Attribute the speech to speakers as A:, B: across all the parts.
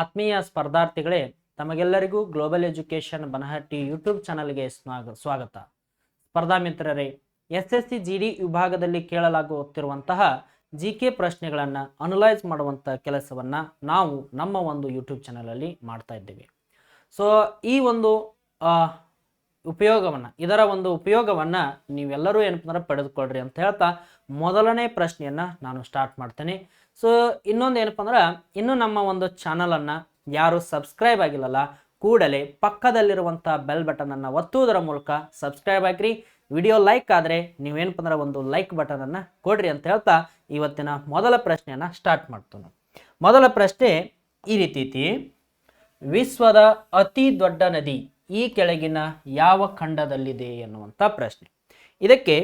A: ಆತ್ಮೀಯ ಸ್ಪರ್ಧಾರ್ಥಿಗಳೇ, ತಮಗೆಲ್ಲರಿಗೂ global education Banahatti YouTube ಚಾನಲ್ಗೆ ಸ್ವಾಗ ಸ್ವಾಗತ. ಸ್ಪರ್ಧಾ ಮಿತ್ರರೇ, S S C G D ವಿಭಾಗದಲ್ಲಿ ಕೇಳಲಾಗುತ್ತಿರುವಂತಹ ಜಿ ಕೆ ಪ್ರಶ್ನೆಗಳನ್ನು ಅನಲೈಸ್ ಮಾಡುವಂಥ ಕೆಲಸವನ್ನು ನಾವು ನಮ್ಮ ಒಂದು ಯೂಟ್ಯೂಬ್ ಚಾನಲಲ್ಲಿ ಮಾಡ್ತಾ ಇದ್ದೇವೆ. ಸೊ ಈ ಒಂದು ಉಪಯೋಗವನ್ನು, ಇದರ ಒಂದು ಉಪಯೋಗವನ್ನು ನೀವೆಲ್ಲರೂ ಏನಪ್ಪ ಅಂದ್ರೆ ಪಡೆದುಕೊಳ್ಳ್ರಿ ಅಂತ ಹೇಳ್ತಾ ಮೊದಲನೇ ಪ್ರಶ್ನೆಯನ್ನು ನಾನು ಸ್ಟಾರ್ಟ್ ಮಾಡ್ತೇನೆ. ಸೊ ಇನ್ನೊಂದು ಏನಪ್ಪ ಅಂದ್ರೆ, ಇನ್ನು ನಮ್ಮ ಒಂದು ಚಾನಲನ್ನು ಯಾರು ಸಬ್ಸ್ಕ್ರೈಬ್ ಆಗಿಲ್ಲಲ್ಲ, ಕೂಡಲೇ ಪಕ್ಕದಲ್ಲಿರುವಂಥ ಬೆಲ್ ಬಟನನ್ನು ಒತ್ತುವುದರ ಮೂಲಕ ಸಬ್ಸ್ಕ್ರೈಬ್ ಆಗಿರಿ ವಿಡಿಯೋ ಲೈಕ್ ಆದರೆ ನೀವೇನಪ್ಪ ಅಂದ್ರೆ ಒಂದು ಲೈಕ್ ಬಟನನ್ನು ಕೊಡ್ರಿ ಅಂತ ಹೇಳ್ತಾ ಇವತ್ತಿನ ಮೊದಲ ಪ್ರಶ್ನೆಯನ್ನು ಸ್ಟಾರ್ಟ್ ಮಾಡ್ತೇನೆ. ಮೊದಲ ಪ್ರಶ್ನೆ ಈ ರೀತಿ ಐತಿ. ವಿಶ್ವದ ಅತಿ ದೊಡ್ಡ ನದಿ ಈ ಕೆಳಗಿನ ಯಾವ ಖಂಡದಲ್ಲಿದೆ ಎನ್ನುವಂಥ ಪ್ರಶ್ನೆ. ಇದಕ್ಕೆ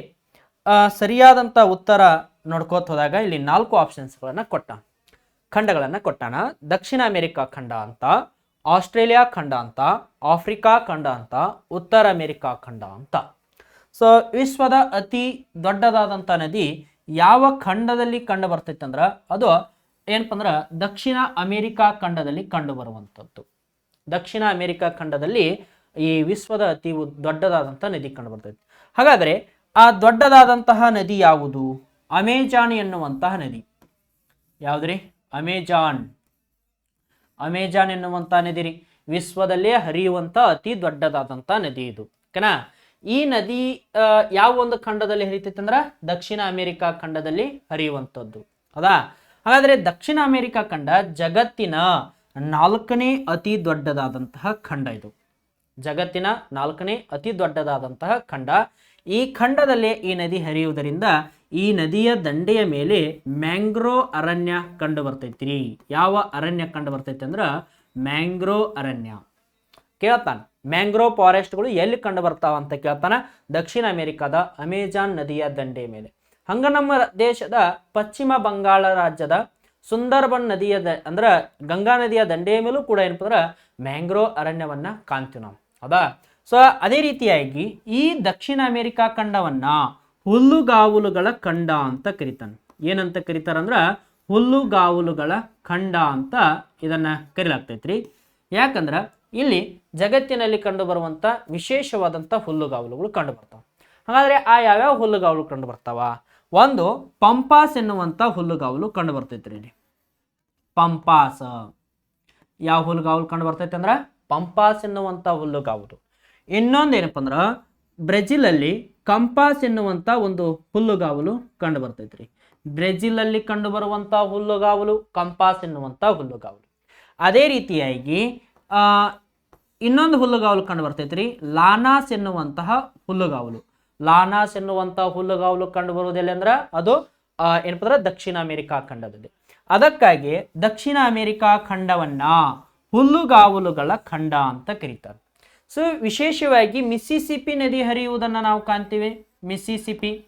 A: ಸರಿಯಾದಂಥ ಉತ್ತರ ನೋಡ್ಕೋತ ಹೋದಾಗ ಇಲ್ಲಿ ನಾಲ್ಕು ಆಪ್ಷನ್ಸ್ಗಳನ್ನು ಕೊಟ್ಟ ಖಂಡಗಳನ್ನು ಕೊಟ್ಟಾನ. ದಕ್ಷಿಣ ಅಮೆರಿಕಾ ಖಂಡ ಅಂತ, ಆಸ್ಟ್ರೇಲಿಯಾ ಖಂಡ ಅಂತ, ಆಫ್ರಿಕಾ ಖಂಡ ಅಂತ, ಉತ್ತರ ಅಮೆರಿಕಾ ಖಂಡ ಅಂತ. ಸೊ ವಿಶ್ವದ ಅತಿ ದೊಡ್ಡದಾದಂಥ ನದಿ ಯಾವ ಖಂಡದಲ್ಲಿ ಕಂಡು ಬರ್ತೈತೆ ಅಂದ್ರೆ, ಅದು ಏನಪ್ಪ ಅಂದ್ರೆ ದಕ್ಷಿಣ ಅಮೆರಿಕಾ ಖಂಡದಲ್ಲಿ ಕಂಡು ಬರುವಂಥದ್ದು ದಕ್ಷಿಣ ಅಮೆರಿಕಾ ಖಂಡದಲ್ಲಿ ಈ ವಿಶ್ವದ ಅತಿ ದೊಡ್ಡದಾದಂಥ ನದಿ ಕಂಡು ಬರ್ತೈತೆ. ಹಾಗಾದರೆ ಆ ದೊಡ್ಡದಾದಂತಹ ನದಿ ಯಾವುದು? ಅಮೆಜಾನ್ ಎನ್ನುವಂತಹ ನದಿ. ಯಾವುದ್ರಿ? ಅಮೆಜಾನ್. ಅಮೆಜಾನ್ ಎನ್ನುವಂತಹ ನದಿ ರೀ. ವಿಶ್ವದಲ್ಲೇ ಹರಿಯುವಂಥ ಅತಿ ದೊಡ್ಡದಾದಂಥ ನದಿ ಇದು. ಓಕೆನಾ? ಈ ನದಿ ಯಾವ ಒಂದು ಖಂಡದಲ್ಲಿ ಹರಿತೈತೆ ಅಂದ್ರೆ ದಕ್ಷಿಣ ಅಮೆರಿಕಾ ಖಂಡದಲ್ಲಿ ಹರಿಯುವಂಥದ್ದು. ಹೌದಾ? ಹಾಗಾದ್ರೆ ದಕ್ಷಿಣ ಅಮೆರಿಕಾ ಖಂಡ ಜಗತ್ತಿನ ನಾಲ್ಕನೇ ಅತಿ ದೊಡ್ಡದಾದಂತಹ ಖಂಡ ಇದು. ಜಗತ್ತಿನ ನಾಲ್ಕನೇ ಅತಿ ದೊಡ್ಡದಾದಂತಹ ಖಂಡ ಈ ಖಂಡದಲ್ಲೇ ಈ ನದಿ ಹರಿಯುವುದರಿಂದ ಈ ನದಿಯ ದಂಡೆಯ ಮೇಲೆ ಮ್ಯಾಂಗ್ರೋ ಅರಣ್ಯ ಕಂಡು ಬರ್ತೈತಿ ಯಾವ ಅರಣ್ಯ ಕಂಡು ಬರ್ತೈತೆ ಅಂದ್ರೆ ಮ್ಯಾಂಗ್ರೋ ಅರಣ್ಯ. ಕೇಳ್ತಾನೆ. ಮ್ಯಾಂಗ್ರೋ ಫಾರೆಸ್ಟ್ಗಳು ಎಲ್ಲಿ ಕಂಡು ಬರ್ತಾವ ಅಂತ ಕೇಳ್ತಾನೆ? ದಕ್ಷಿಣ ಅಮೆರಿಕಾದ ಅಮೆಜಾನ್ ನದಿಯ ದಂಡೆಯ ಮೇಲೆ. ಹಂಗ ನಮ್ಮ ದೇಶದ ಪಶ್ಚಿಮ ಬಂಗಾಳ ರಾಜ್ಯದ ಸುಂದರ್ಬನ್ ನದಿಯ ದ, ಅಂದ್ರೆ ಗಂಗಾ ನದಿಯ ದಂಡೆಯ ಮೇಲೂ ಕೂಡ ಏನಪ್ಪ ಅಂದ್ರೆ ಮ್ಯಾಂಗ್ರೋ ಅರಣ್ಯವನ್ನ ಕಾಣ್ತೀವಿ ನಾವು. ಹೌದಾ ಸೊ ಅದೇ ರೀತಿಯಾಗಿ ಈ ದಕ್ಷಿಣ ಅಮೆರಿಕಾ ಖಂಡವನ್ನ ಹುಲ್ಲುಗಾವಲುಗಳ ಖಂಡ ಅಂತ ಕರೀತಾನೆ. ಏನಂತ ಕರೀತಾರಂದ್ರ ಹುಲ್ಲುಗಾವಲುಗಳ ಖಂಡ ಅಂತ ಇದನ್ನ ಕರೀಲಾಗ್ತೈತ್ರಿ. ಯಾಕಂದ್ರೆ ಇಲ್ಲಿ ಜಗತ್ತಿನಲ್ಲಿ ಕಂಡು ಬರುವಂತ ವಿಶೇಷವಾದಂಥ ಹುಲ್ಲುಗಾವಲುಗಳು ಕಂಡು ಬರ್ತಾವ ಹಾಗಾದ್ರೆ ಆ ಯಾವ್ಯಾವ ಹುಲ್ಲುಗಾವಲು ಕಂಡು ಬರ್ತಾವ ಒಂದು ಪಂಪಾಸ್ ಎನ್ನುವಂಥ ಹುಲ್ಲುಗಾವಲು ಕಂಡು ಬರ್ತೈತ್ರಿ ಇಲ್ಲಿ. ಪಂಪಾಸ. ಯಾವ ಹುಲ್ಲುಗಾವಲು ಕಂಡು ಬರ್ತೈತೆ ಅಂದ್ರೆ ಪಂಪಾಸ್ ಎನ್ನುವಂಥ ಹುಲ್ಲುಗಾವಲು. ಇನ್ನೊಂದು ಏನಪ್ಪ ಅಂದ್ರೆ ಬ್ರೆಜಿಲಲ್ಲಿ ಕಂಪಾಸ್ ಎನ್ನುವಂಥ ಒಂದು ಹುಲ್ಲುಗಾವಲು ಕಂಡು ಬರ್ತೈತ್ರಿ. ಬ್ರೆಜಿಲಲ್ಲಿ ಕಂಡು ಬರುವಂಥ ಹುಲ್ಲುಗಾವಲು, ಕಂಪಾಸ್ ಎನ್ನುವಂಥ ಹುಲ್ಲುಗಾವಲು. ಅದೇ ರೀತಿಯಾಗಿ ಇನ್ನೊಂದು ಹುಲ್ಲುಗಾವಲು ಕಂಡು ಬರ್ತೈತ್ರಿ, ಲಾನಾಸ್ ಎನ್ನುವಂತಹ ಹುಲ್ಲುಗಾವಲು. ಲಾನಾಸ್ ಎನ್ನುವಂಥ ಹುಲ್ಲುಗಾವಲು ಕಂಡು ಬರುವುದೆಲ್ಲ ಅಂದ್ರೆ, ಅದು ಏನಪ್ಪ ದಕ್ಷಿಣ ಅಮೆರಿಕಾ ಖಂಡದಲ್ಲಿ. ಅದಕ್ಕಾಗಿ ದಕ್ಷಿಣ ಅಮೆರಿಕಾ ಖಂಡವನ್ನ ಹುಲ್ಲುಗಾವಲುಗಳ ಖಂಡ ಅಂತ ಕರೀತಾರೆ. ಸೊ ವಿಶೇಷವಾಗಿ ಮಿಸ್ಸಿಸಿಪಿ ನದಿ ಹರಿಯುವುದನ್ನು ನಾವು ಕಾಣ್ತೀವಿ. ಮಿಸ್ಸಿಸಿಪಿ.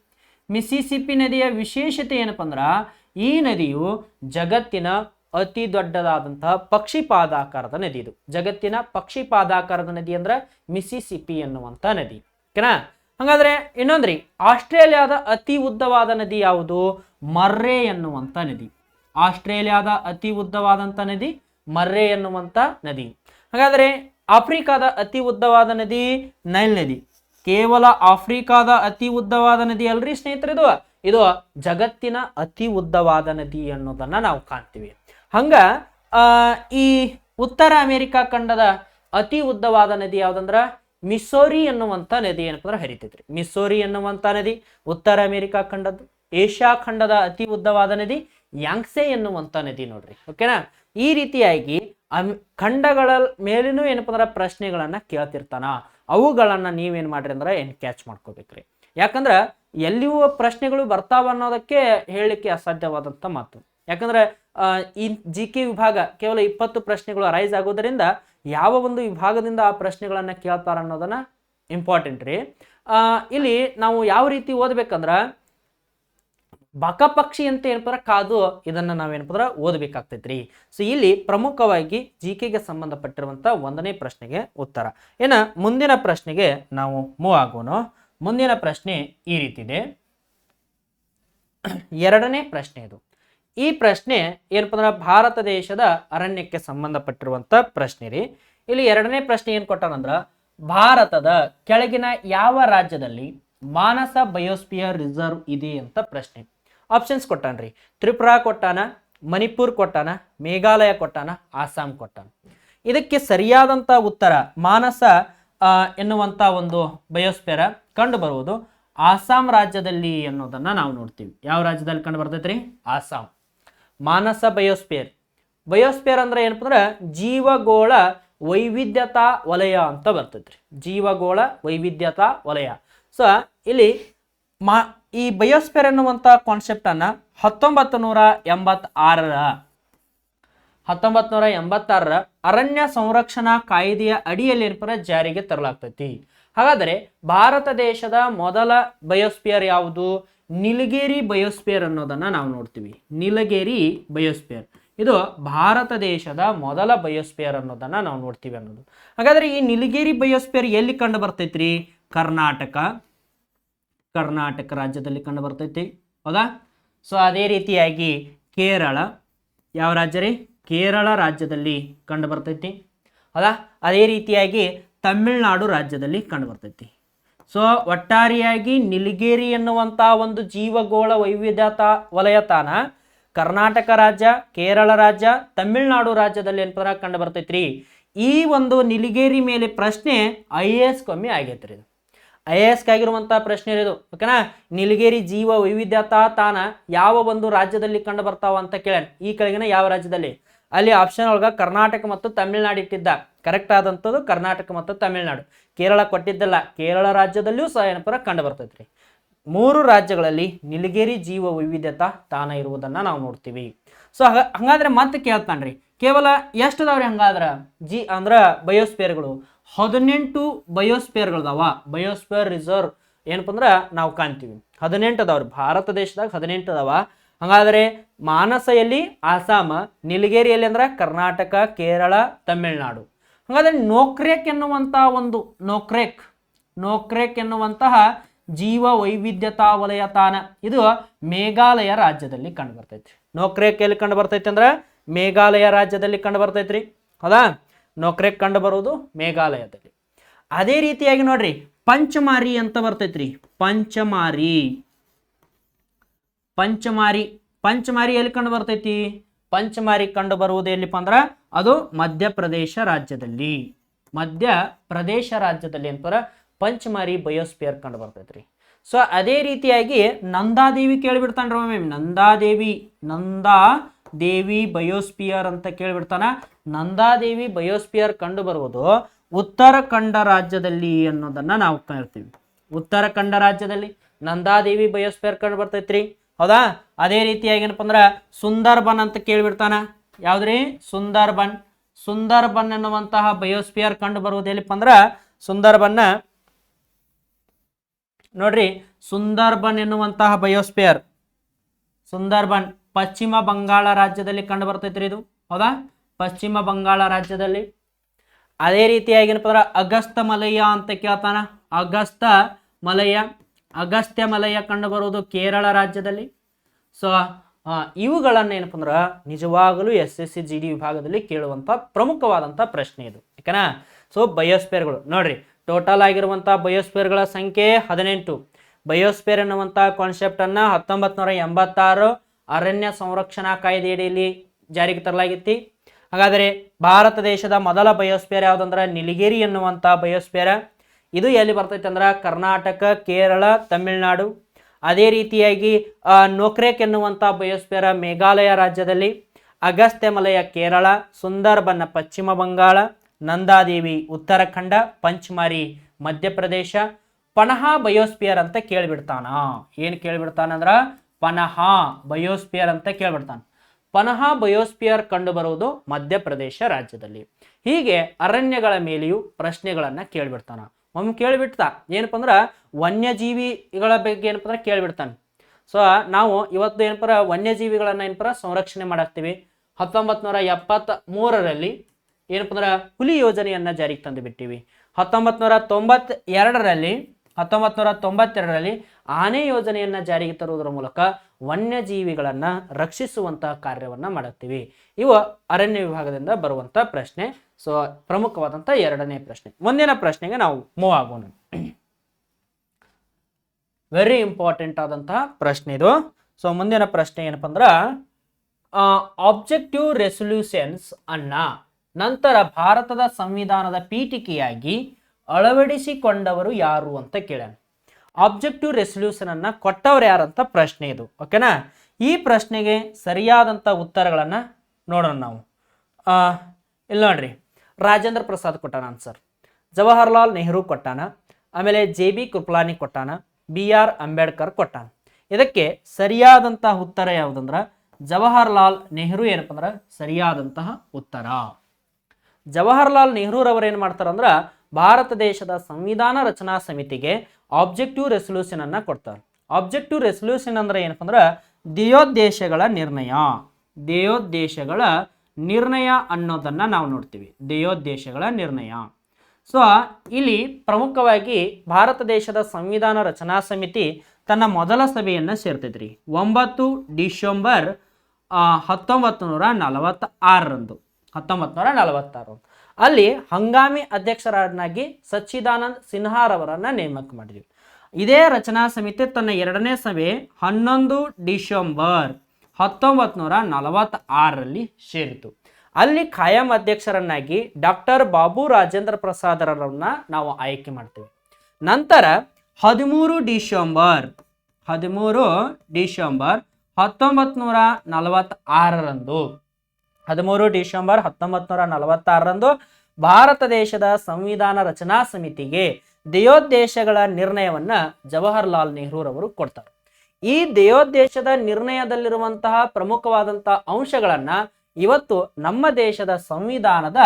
A: ಮಿಸ್ಸಿಸಿಪಿ ನದಿಯ ವಿಶೇಷತೆ ಏನಪ್ಪ ಅಂದ್ರೆ ಈ ನದಿಯು ಜಗತ್ತಿನ ಅತಿ ದೊಡ್ಡದಾದಂತಹ ಪಕ್ಷಿಪಾದಾಕಾರದ ನದಿ ಇದು. ಜಗತ್ತಿನ ಪಕ್ಷಿಪಾದಾಕಾರದ ನದಿ ಅಂದ್ರೆ ಮಿಸ್ಸಿಸಿಪಿ ಎನ್ನುವಂಥ ನದಿ. ಓಕೆನಾ? ಹಾಗಾದ್ರೆ ಇನ್ನೊಂದ್ರಿ, ಆಸ್ಟ್ರೇಲಿಯಾದ ಅತಿ ಉದ್ದವಾದ ನದಿ ಯಾವುದು? ಮರ್ರೆ ಎನ್ನುವಂಥ ನದಿ. ಆಸ್ಟ್ರೇಲಿಯಾದ ಅತಿ ಉದ್ದವಾದಂಥ ನದಿ ಮರ್ರೆ ಎನ್ನುವಂಥ ನದಿ. ಹಾಗಾದರೆ ಆಫ್ರಿಕಾದ ಅತಿ ಉದ್ದವಾದ ನದಿ ನೈಲ್ ನದಿ. ಕೇವಲ ಆಫ್ರಿಕಾದ ಅತಿ ಉದ್ದವಾದ ನದಿ ಅಲ್ರಿ ಸ್ನೇಹಿತರೆ ಇದು ಇದು ಜಗತ್ತಿನ ಅತಿ ಉದ್ದವಾದ ನದಿ ಅನ್ನೋದನ್ನ ನಾವು ಕಾಣ್ತೀವಿ. ಹಂಗ ಈ ಉತ್ತರ ಅಮೆರಿಕಾ ಖಂಡದ ಅತಿ ಉದ್ದವಾದ ನದಿ ಯಾವ್ದಂದ್ರ? ಮಿಸೋರಿ ಎನ್ನುವಂಥ ನದಿ ಏನಪ್ಪ ಹರಿತೈತ್ರಿ. ಮಿಸೋರಿ ಎನ್ನುವಂಥ ನದಿ ಉತ್ತರ ಅಮೆರಿಕಾ ಖಂಡದ್ದು. ಏಷ್ಯಾ ಖಂಡದ ಅತಿ ಉದ್ದವಾದ ನದಿ ಯಾಂಗ್ಸೆ ಎನ್ನುವಂಥ ನದಿ ನೋಡ್ರಿ. ಓಕೆನಾ? ಈ ರೀತಿಯಾಗಿ ಅಮ್ ಖಂಡಗಳ ಮೇಲಿನೂ ಏನಪ್ಪ ಅಂದ್ರೆ ಪ್ರಶ್ನೆಗಳನ್ನು ಕೇಳ್ತಿರ್ತಾನ. ಅವುಗಳನ್ನು ನೀವೇನು ಮಾಡ್ರಿ ಅಂದ್ರೆ ಏನು ಕ್ಯಾಚ್ ಮಾಡ್ಕೋಬೇಕ್ರಿ. ಯಾಕಂದ್ರೆ ಎಲ್ಲಿಯೂ ಪ್ರಶ್ನೆಗಳು ಬರ್ತಾವ ಅನ್ನೋದಕ್ಕೆ ಹೇಳಲಿಕ್ಕೆ ಅಸಾಧ್ಯವಾದಂಥ ಮಾತು. ಯಾಕಂದ್ರೆ ಈ ಜಿ ಕೆ ವಿಭಾಗ ಕೇವಲ ಇಪ್ಪತ್ತು ಪ್ರಶ್ನೆಗಳು ಅರೈಸ್ ಆಗೋದರಿಂದ ಯಾವ ಒಂದು ವಿಭಾಗದಿಂದ ಆ ಪ್ರಶ್ನೆಗಳನ್ನು ಕೇಳ್ತಾರ ಅನ್ನೋದನ್ನ ಇಂಪಾರ್ಟೆಂಟ್ ರೀ. ಇಲ್ಲಿ ನಾವು ಯಾವ ರೀತಿ ಓದ್ಬೇಕಂದ್ರ ಬಕಪಕ್ಷಿ ಅಂತ ಏನಪ್ಪ ಕಾದು ಇದನ್ನ ನಾವೇನಪ್ಪ ಓದಬೇಕಾಗ್ತೈತ್ರಿ? ಸೊ ಇಲ್ಲಿ ಪ್ರಮುಖವಾಗಿ ಜಿ ಕೆಗೆ ಸಂಬಂಧಪಟ್ಟಿರುವಂತ ಒಂದನೇ ಪ್ರಶ್ನೆಗೆ ಉತ್ತರ. ಏನ, ಮುಂದಿನ ಪ್ರಶ್ನೆಗೆ ನಾವು ಮೂವ್ ಆಗೋಣ. ಮುಂದಿನ ಪ್ರಶ್ನೆ ಈ ರೀತಿ ಇದೆ ಎರಡನೇ ಪ್ರಶ್ನೆ ಇದು. ಈ ಪ್ರಶ್ನೆ ಏನಪ್ಪ ಅಂದ್ರೆ ಭಾರತ ದೇಶದ ಅರಣ್ಯಕ್ಕೆ ಸಂಬಂಧಪಟ್ಟಿರುವಂತ ಪ್ರಶ್ನೆ ರೀ. ಇಲ್ಲಿ ಎರಡನೇ ಪ್ರಶ್ನೆ ಏನು ಕೊಟ್ಟಾರಂದ್ರೆ ಭಾರತದ ಕೆಳಗಿನ ಯಾವ ರಾಜ್ಯದಲ್ಲಿ ಮಾನಸ ಬಯೋಸ್ಪಿಯರ್ ರಿಸರ್ವ್ ಇದೆ ಅಂತ ಪ್ರಶ್ನೆ. ಆಪ್ಷನ್ಸ್ ಕೊಟ್ಟಾನ್ರಿ ತ್ರಿಪುರಾ ಕೊಟ್ಟಾನ, ಮಣಿಪುರ್ ಕೊಟ್ಟಾನ, ಮೇಘಾಲಯ ಕೊಟ್ಟಾನ, ಆಸಾಂ ಕೊಟ್ಟಾನ. ಇದಕ್ಕೆ ಸರಿಯಾದಂಥ ಉತ್ತರ ಮಾನಸ ಎನ್ನುವಂಥ ಒಂದು ಬಯೋಸ್ಪೇರ ಕಂಡು ಬರುವುದು. ರಾಜ್ಯದಲ್ಲಿ ಅನ್ನೋದನ್ನು ನಾವು ನೋಡ್ತೀವಿ. ಯಾವ ರಾಜ್ಯದಲ್ಲಿ ಕಂಡು ಬರ್ತೈತ್ರಿ? ಆಸಾಂ. ಮಾನಸ ಬಯೋಸ್ಪೇರ್ ಬಯೋಸ್ಪೇರ್ ಅಂದ್ರೆ ಏನಪ್ಪ ಅಂದ್ರೆ ಜೀವಗೋಳ ವೈವಿಧ್ಯತಾ ವಲಯ ಅಂತ ಬರ್ತೈತ್ರಿ. ಜೀವಗೋಳ ವೈವಿಧ್ಯತಾ ವಲಯ. ಸೊ ಇಲ್ಲಿ ಮಾ ಈ ಬಯೋಸ್ಪೇರ್ ಎನ್ನುವಂಥ ಕಾನ್ಸೆಪ್ಟನ್ನು ಹತ್ತೊಂಬತ್ತು ನೂರ ಎಂಬತ್ತಾರರ ಹತ್ತೊಂಬತ್ತು ನೂರ ಎಂಬತ್ತಾರರ ಅರಣ್ಯ ಸಂರಕ್ಷಣಾ ಕಾಯ್ದೆಯ ಅಡಿಯಲ್ಲಿ ಏನಪ್ಪ ಜಾರಿಗೆ ತರಲಾಗ್ತೈತಿ. ಹಾಗಾದರೆ ಭಾರತ ದೇಶದ ಮೊದಲ ಬಯೋಸ್ಪಿಯರ್ ಯಾವುದು? ನೀಲಗಿರಿ ಬಯೋಸ್ಪಿಯರ್ ಅನ್ನೋದನ್ನ ನಾವು ನೋಡ್ತೀವಿ. ನೀಲಗಿರಿ ಬಯೋಸ್ಪಿಯರ್ ಇದು ಭಾರತ ದೇಶದ ಮೊದಲ ಬಯೋಸ್ಪಿಯರ್ ಅನ್ನೋದನ್ನ ನಾವು ನೋಡ್ತೀವಿ ಅನ್ನೋದು. ಹಾಗಾದ್ರೆ ಈ ನೀಲಗಿರಿ ಬಯೋಸ್ಪಿಯರ್ ಎಲ್ಲಿ ಕಂಡು ಬರ್ತೈತ್ರಿ? ಕರ್ನಾಟಕ. ಕರ್ನಾಟಕ ರಾಜ್ಯದಲ್ಲಿ ಕಂಡು ಬರ್ತೈತಿ. ಹೌದಾ? ಸೊ ಅದೇ ರೀತಿಯಾಗಿ ಕೇರಳ, ಯಾವ ರಾಜ್ಯ ರೀ? ಕೇರಳ ರಾಜ್ಯದಲ್ಲಿ ಕಂಡು ಬರ್ತೈತಿ. ಹೌದಾ? ಅದೇ ರೀತಿಯಾಗಿ ತಮಿಳುನಾಡು ರಾಜ್ಯದಲ್ಲಿ ಕಂಡು ಬರ್ತೈತಿ. ಸೊ ಒಟ್ಟಾರೆಯಾಗಿ ನಿಲಗೇರಿ ಎನ್ನುವಂಥ ಒಂದು ಜೀವಗೋಳ ವೈವಿಧ್ಯತಾ ವಲಯತಾನ ಕರ್ನಾಟಕ ರಾಜ್ಯ, ಕೇರಳ ರಾಜ್ಯ, ತಮಿಳುನಾಡು ರಾಜ್ಯದಲ್ಲಿ ಏನಪ್ಪ ಕಂಡು ಬರ್ತೈತ್ರಿ? ಈ ಒಂದು ನಿಲಗೇರಿ ಮೇಲೆ ಪ್ರಶ್ನೆ ಐ ಎ ಎಸ್ ಕಮ್ಮಿ ಆಗೈತ್ರಿ ಇದು. ಐ ಎ ಎಸ್ಗಾಗಿರುವಂಥ ಪ್ರಶ್ನೆ ಇದು ಓಕೆನಾ? ನೀಲಗಿರಿ ಜೀವ ವೈವಿಧ್ಯತಾ ತಾನ ಯಾವ ಒಂದು ರಾಜ್ಯದಲ್ಲಿ ಕಂಡು ಬರ್ತಾವ ಅಂತ ಕೇಳ್ಯಾನ ಈ ಕೆಳಗಿನ ಯಾವ ರಾಜ್ಯದಲ್ಲಿ? ಅಲ್ಲಿ ಆಪ್ಷನ್ ಒಳಗ ಕರ್ನಾಟಕ ಮತ್ತು ತಮಿಳುನಾಡು ಇಟ್ಟಿದ್ದ. ಕರೆಕ್ಟ್ ಆದಂಥದ್ದು ಕರ್ನಾಟಕ ಮತ್ತು ತಮಿಳ್ನಾಡು. ಕೇರಳ ಕೊಟ್ಟಿದ್ದಲ್ಲ. ಕೇರಳ ರಾಜ್ಯದಲ್ಲಿಯೂ ಸಹ ಏನಪ್ಪ ಕಂಡು ಬರ್ತೈತ್ರಿ. ಮೂರು ರಾಜ್ಯಗಳಲ್ಲಿ ನಿಲಗೇರಿ ಜೀವ ವೈವಿಧ್ಯತಾ ತಾನ ಇರುವುದನ್ನು ನಾವು ನೋಡ್ತೀವಿ. ಸೊ ಹಾಗ, ಹಂಗಾದ್ರೆ ಮತ್ತೆ ಕೇಳ್ತಾನ್ರಿ. ಕೇವಲ ಎಷ್ಟದಾವ್ರಿ ಹಂಗಾದ್ರೆ? ಜಿ ಅಂದ್ರ ಬಯೋಸ್ಪೇರ್ಗಳು ಹದಿನೆಂಟು ಬಯೋಸ್ಪೇರ್ಗಳದಾವ ಬಯೋಸ್ಪೇರ್ ರಿಸರ್ವ್ ಏನಪ್ಪ ಅಂದ್ರೆ ನಾವು ಕಾಣ್ತೀವಿ. ಹದಿನೆಂಟು ಅದಾವ್ರಿ. ಭಾರತ ದೇಶದಾಗ ಹದಿನೆಂಟು ಅದಾವ. ಹಾಗಾದ್ರೆ ಮಾನಸ ಎಲ್ಲಿ ಆಸಾಮ ನಿಲಗೇರಿಯಲ್ಲಿ ಅಂದ್ರೆ ಕರ್ನಾಟಕ, ಕೇರಳ, ತಮಿಳುನಾಡು. ಹಾಗಾದ್ರೆ ನೋಕ್ರೇಕ್ ಎನ್ನುವಂತಹ ಒಂದು ನೋಕ್ರೇಕ್. ನೋಕ್ರೇಕ್ ಎನ್ನುವಂತಹ ಜೀವ ವೈವಿಧ್ಯತಾ ವಲಯ ತಾಣ. ಇದು ಮೇಘಾಲಯ ರಾಜ್ಯದಲ್ಲಿ ಕಂಡು ಬರ್ತೈತಿ. ನೋಕ್ರೇಕ್ ಎಲ್ಲಿ ಕಂಡು ಬರ್ತೈತಿ ಅಂದ್ರೆ ಮೇಘಾಲಯ ರಾಜ್ಯದಲ್ಲಿ ಕಂಡು ಬರ್ತೈತ್ರಿ. ಹೌದಾ? ನೋಕ್ರೇಕ್ ಕಂಡು ಬರೋದು ಮೇಘಾಲಯದಲ್ಲಿ. ಅದೇ ರೀತಿಯಾಗಿ ನೋಡ್ರಿ, ಪಂಚಮಾರಿ ಅಂತ ಬರ್ತೈತ್ರಿ. ಪಂಚಮಾರಿ. ಪಂಚಮಾರಿ ಪಂಚಮಾರಿ ಎಲ್ಲಿ ಕಂಡು ಬರ್ತೈತಿ? ಪಂಚಮಾರಿ ಕಂಡು ಬರುವುದು ಎಲ್ಲಿಪ್ಪ ಅಂದ್ರೆ, ಅದು ಮಧ್ಯಪ್ರದೇಶ ರಾಜ್ಯದಲ್ಲಿ. ಮಧ್ಯ ಪ್ರದೇಶ ರಾಜ್ಯದಲ್ಲಿ ಅಂತಂದ್ರೆ ಪಂಚಮಾರಿ ಬಯೋಸ್ಪಿಯರ್ ಕಂಡು ಬರ್ತೈತ್ರಿ. ಸೊ ಅದೇ ರೀತಿಯಾಗಿ ನಂದಾದೇವಿ ಕೇಳಿಬಿಡ್ತಾನ್ರಿ ಒಮ್ಮೆ ನಂದಾದೇವಿ ನಂದಾ ದೇವಿ ಬಯೋಸ್ಪಿಯರ್ ಅಂತ ಕೇಳಿಬಿಡ್ತಾನ. ನಂದಾದೇವಿ ಬಯೋಸ್ಪಿಯರ್ ಕಂಡು ಬರುವುದು ಉತ್ತರಾಖಂಡ ರಾಜ್ಯದಲ್ಲಿ ಅನ್ನೋದನ್ನ ನಾವು ಕೇಳ್ತೀವಿ ಉತ್ತರಖಂಡ ರಾಜ್ಯದಲ್ಲಿ ನಂದಾದೇವಿ ಬಯೋಸ್ಪಿಯರ್ ಕಂಡು ಬರ್ತೈತ್ರಿ ಹೌದಾ? ಅದೇ ರೀತಿಯಾಗಿ ಏನಪ್ಪ ಅಂದ್ರೆ ಸುಂದರ್ಬನ್ ಅಂತ ಕೇಳಿಬಿಡ್ತಾನ. ಯಾವ್ದ್ರಿ? ಸುಂದರ್ಬನ್. ಸುಂದರ್ಬನ್ ಎನ್ನುವಂತಹ ಬಯೋಸ್ಪಿಯರ್ ಕಂಡು ಬರುವುದು ಎಲ್ಲಿಪ್ಪ ಅಂದ್ರೆ ಸುಂದರ್ಬನ್ನ ನೋಡ್ರಿ, ಸುಂದರ್ಬನ್ ಎನ್ನುವಂತಹ ಬಯೋಸ್ಪಿಯರ್. ಸುಂದರ್ಬನ್ ಪಶ್ಚಿಮ ಬಂಗಾಳ ರಾಜ್ಯದಲ್ಲಿ ಕಂಡು ಬರ್ತೈತ್ರಿ ಇದು. ಹೌದಾ? ಪಶ್ಚಿಮ ಬಂಗಾಳ ರಾಜ್ಯದಲ್ಲಿ. ಅದೇ ರೀತಿಯಾಗಿ ಏನಪ್ಪ ಅಂದ್ರೆ ಅಗಸ್ತ ಮಲಯ ಅಂತ ಕೇಳ್ತಾನ. ಅಗಸ್ತ ಮಲಯ, ಅಗಸ್ತ್ಯ ಮಲಯ ಕಂಡು ಬರುವುದು ಕೇರಳ ರಾಜ್ಯದಲ್ಲಿ. ಸೊ ಇವುಗಳನ್ನು ಏನಪ್ಪ ಅಂದ್ರೆ ನಿಜವಾಗಲೂ S S C G D ವಿಭಾಗದಲ್ಲಿ ಕೇಳುವಂಥ ಪ್ರಮುಖವಾದಂಥ ಪ್ರಶ್ನೆ ಇದು. ಯಾಕನಾ? ಸೊ ಬಯೋಸ್ಪೇರ್ಗಳು ನೋಡ್ರಿ ಟೋಟಲ್ ಆಗಿರುವಂಥ ಬಯೋಸ್ಪೇರ್ಗಳ ಸಂಖ್ಯೆ ಹದಿನೆಂಟು. ಬಯೋಸ್ಪೇರ್ ಎನ್ನುವಂಥ ಕಾನ್ಸೆಪ್ಟನ್ನು ಹತ್ತೊಂಬತ್ತು ನೂರ ಎಂಬತ್ತಾರು ಅರಣ್ಯ ಸಂರಕ್ಷಣಾ ಕಾಯ್ದೆಯಡಿಯಲ್ಲಿ ಜಾರಿಗೆ ತರಲಾಗಿತ್ತು. ಹಾಗಾದರೆ ಭಾರತ ದೇಶದ ಮೊದಲ ಬಯೋಸ್ಪೇರ್ ಯಾವುದಂದ್ರೆ ನಿಲಗಿರಿ ಎನ್ನುವಂಥ ಬಯೋಸ್ಪೇರ ಇದು ಎಲ್ಲಿ ಬರ್ತೈತೆ ಅಂದ್ರೆ ಕರ್ನಾಟಕ, ಕೇರಳ, ತಮಿಳುನಾಡು. ಅದೇ ರೀತಿಯಾಗಿ ನೋಕ್ರೇಕ್ ಎನ್ನುವಂಥ ಬಯೋಸ್ಪೇರ ಮೇಘಾಲಯ ರಾಜ್ಯದಲ್ಲಿ, ಅಗಸ್ತ್ಯಮಲಯ ಕೇರಳ, ಸುಂದರ್ಬನ್ನ ಪಶ್ಚಿಮ ಬಂಗಾಳ, ನಂದಾದೇವಿ ಉತ್ತರಾಖಂಡ, ಪಂಚ್ಮಾರಿ ಮಧ್ಯಪ್ರದೇಶ. ಪನಹ ಬಯೋಸ್ಪಿಯರ್ ಅಂತ ಕೇಳಿಬಿಡ್ತಾನ. ಏನು ಕೇಳಿಬಿಡ್ತಾನಂದ್ರ ಪನಹ ಬಯೋಸ್ಪಿಯರ್ ಅಂತ ಕೇಳ್ಬಿಡ್ತಾನ. ಪನಹ ಬಯೋಸ್ಪಿಯರ್ ಕಂಡುಬರುವುದು ಮಧ್ಯಪ್ರದೇಶ ರಾಜ್ಯದಲ್ಲಿ. ಹೀಗೆ ಅರಣ್ಯಗಳ ಮೇಲೆಯೂ ಪ್ರಶ್ನೆಗಳನ್ನು ಕೇಳಿಬಿಡ್ತಾನ. ಒಮ್ಮೆ ಕೇಳಿಬಿಡ್ತ ಏನಪ್ಪ ಅಂದ್ರೆ ವನ್ಯಜೀವಿಗಳ ಬಗ್ಗೆ ಏನಪ್ಪ ಅಂದ್ರೆ ಕೇಳಿಬಿಡ್ತಾನೆ. ಸೊ ನಾವು ಇವತ್ತು ಏನಪ್ಪ ವನ್ಯಜೀವಿಗಳನ್ನು ಏನಪ್ಪ ಸಂರಕ್ಷಣೆ ಮಾಡಾಕ್ತೀವಿ. ಹತ್ತೊಂಬತ್ತು ನೂರ ಎಪ್ಪತ್ತ ಮೂರರಲ್ಲಿ ಏನಪ್ಪ ಅಂದ್ರೆ ಹುಲಿ ಯೋಜನೆಯನ್ನ ಜಾರಿಗೆ ತಂದು ಬಿಟ್ಟಿವಿ. ಹತ್ತೊಂಬತ್ತು ನೂರ ತೊಂಬತ್ತ ಎರಡರಲ್ಲಿ ಹತ್ತೊಂಬತ್ತು ನೂರ ತೊಂಬತ್ತೆರಡರಲ್ಲಿ ಆನೆ ಯೋಜನೆಯನ್ನ ಜಾರಿಗೆ ತರುವುದರ ಮೂಲಕ ವನ್ಯಜೀವಿಗಳನ್ನು ರಕ್ಷಿಸುವಂತಹ ಕಾರ್ಯವನ್ನ ಮಾಡುತ್ತೀವಿ. ಇವು ಅರಣ್ಯ ವಿಭಾಗದಿಂದ ಬರುವಂತ ಪ್ರಶ್ನೆ. ಸೊ ಪ್ರಮುಖವಾದಂತ ಎರಡನೇ ಪ್ರಶ್ನೆ. ಮುಂದಿನ ಪ್ರಶ್ನೆಗೆ ನಾವು ಮೂವ್ ಆಗೋಣ. ವೆರಿ ಇಂಪಾರ್ಟೆಂಟ್ ಆದಂತಹ ಪ್ರಶ್ನೆ ಇದು. ಸೊ ಮುಂದಿನ ಪ್ರಶ್ನೆ ಏನಪ್ಪ ಅಂದ್ರೆ ಆಬ್ಜೆಕ್ಟಿವ್ ರೆಸೊಲ್ಯೂಷನ್ಸ್ ಅನ್ನ ನಂತರ ಭಾರತದ ಸಂವಿಧಾನದ ಪೀಠಿಕೆಯಾಗಿ ಅಳವಡಿಸಿಕೊಂಡವರು ಯಾರು ಅಂತ ಕೇಳೋಣ. ಆಬ್ಜೆಕ್ಟಿವ್ ರೆಸೊಲ್ಯೂಷನ್ ಅನ್ನ ಕೊಟ್ಟವ್ರು ಯಾರಂತ ಪ್ರಶ್ನೆ ಇದು ಓಕೆನಾ ಈ ಪ್ರಶ್ನೆಗೆ ಸರಿಯಾದಂಥ ಉತ್ತರಗಳನ್ನು ನೋಡೋಣ ನಾವು. ಇಲ್ಲಿ ನೋಡ್ರಿ. ರಾಜೇಂದ್ರ ಪ್ರಸಾದ್ ಕೊಟ್ಟಾನ ಆನ್ಸರ್ ಜವಾಹರ್ಲಾಲ್ ನೆಹರು ಕೊಟ್ಟಾನ. ಆಮೇಲೆ ಜೆ ಬಿ ಕೃಪಲಾನಿ ಕೊಟ್ಟಾನ. ಬಿ ಆರ್ ಅಂಬೇಡ್ಕರ್ ಕೊಟ್ಟಾನ. ಇದಕ್ಕೆ ಸರಿಯಾದಂತಹ ಉತ್ತರ ಯಾವುದಂದ್ರೆ, ಜವಾಹರ್ಲಾಲ್ ನೆಹರು ಏನಪ್ಪ ಅಂದ್ರೆ ಸರಿಯಾದಂತಹ ಉತ್ತರ. ಜವಾಹರ್ಲಾಲ್ ನೆಹರೂರವರು ಏನು ಮಾಡ್ತಾರಂದ್ರೆ ಭಾರತ ದೇಶದ ಸಂವಿಧಾನ ರಚನಾ ಸಮಿತಿಗೆ ಆಬ್ಜೆಕ್ಟಿವ್ ರೆಸೊಲ್ಯೂಷನ್ ಅನ್ನ ಕೊಡ್ತಾರೆ. ಆಬ್ಜೆಕ್ಟಿವ್ ರೆಸೊಲ್ಯೂಷನ್ ಅಂದ್ರೆ ಏನಪ್ಪ ಅಂದ್ರೆ ದೇಯೋದ್ದೇಶಗಳ ನಿರ್ಣಯ. ದೇಯೋದ್ದೇಶಗಳ ನಿರ್ಣಯ ಅನ್ನೋದನ್ನ ನಾವು ನೋಡ್ತೀವಿ. ದೇಯೋದ್ದೇಶಗಳ ನಿರ್ಣಯ. ಸೊ ಇಲ್ಲಿ ಪ್ರಮುಖವಾಗಿ ಭಾರತ ದೇಶದ ಸಂವಿಧಾನ ರಚನಾ ಸಮಿತಿ ತನ್ನ ಮೊದಲ ಸಭೆಯನ್ನು ಸೇರ್ತಿದ್ರಿ ಒಂಬತ್ತು ಡಿಸೆಂಬರ್ ಹತ್ತೊಂಬತ್ತು ನೂರ ನಲವತ್ತ ಆರರಂದು ಹತ್ತೊಂಬತ್ತು ನೂರ ನಲವತ್ತಾರು. ಅಲ್ಲಿ ಹಂಗಾಮಿ ಅಧ್ಯಕ್ಷರನ್ನಾಗಿ ಸಚ್ಚಿದಾನಂದ್ ಸಿನ್ಹಾರವರನ್ನು ನೇಮಕ ಮಾಡಿದ್ವಿ. ಇದೇ ರಚನಾ ಸಮಿತಿ ತನ್ನ ಎರಡನೇ ಸಭೆ ಹನ್ನೊಂದು ಡಿಸೆಂಬರ್ ಹತ್ತೊಂಬತ್ತು ನೂರ ನಲವತ್ತ ಆರರಲ್ಲಿ ಸೇರಿತು. ಅಲ್ಲಿ ಖಾಯಂ ಅಧ್ಯಕ್ಷರನ್ನಾಗಿ ಡಾಕ್ಟರ್ ಬಾಬು ರಾಜೇಂದ್ರ ಪ್ರಸಾದರನ್ನ ನಾವು ಆಯ್ಕೆ ಮಾಡ್ತೀವಿ. ನಂತರ ಹದಿಮೂರು ಡಿಸೆಂಬರ್ ಹದಿಮೂರು ಡಿಸೆಂಬರ್ ಹತ್ತೊಂಬತ್ತು ನೂರ ನಲವತ್ತಾರರಂದು ಹದಿಮೂರು ಡಿಸೆಂಬರ್ ಹತ್ತೊಂಬತ್ತು ನೂರ ನಲವತ್ತಾರರಂದು ಭಾರತ ದೇಶದ ಸಂವಿಧಾನ ರಚನಾ ಸಮಿತಿಗೆ ದೇಯೋದ್ದೇಶಗಳ ನಿರ್ಣಯವನ್ನ ಜವಾಹರ್ಲಾಲ್ ನೆಹರೂರವರು ಕೊಡ್ತಾರೆ. ಈ ದೇಯೋದ್ದೇಶದ ನಿರ್ಣಯದಲ್ಲಿರುವಂತಹ ಪ್ರಮುಖವಾದಂತಹ ಅಂಶಗಳನ್ನ ಇವತ್ತು ನಮ್ಮ ದೇಶದ ಸಂವಿಧಾನದ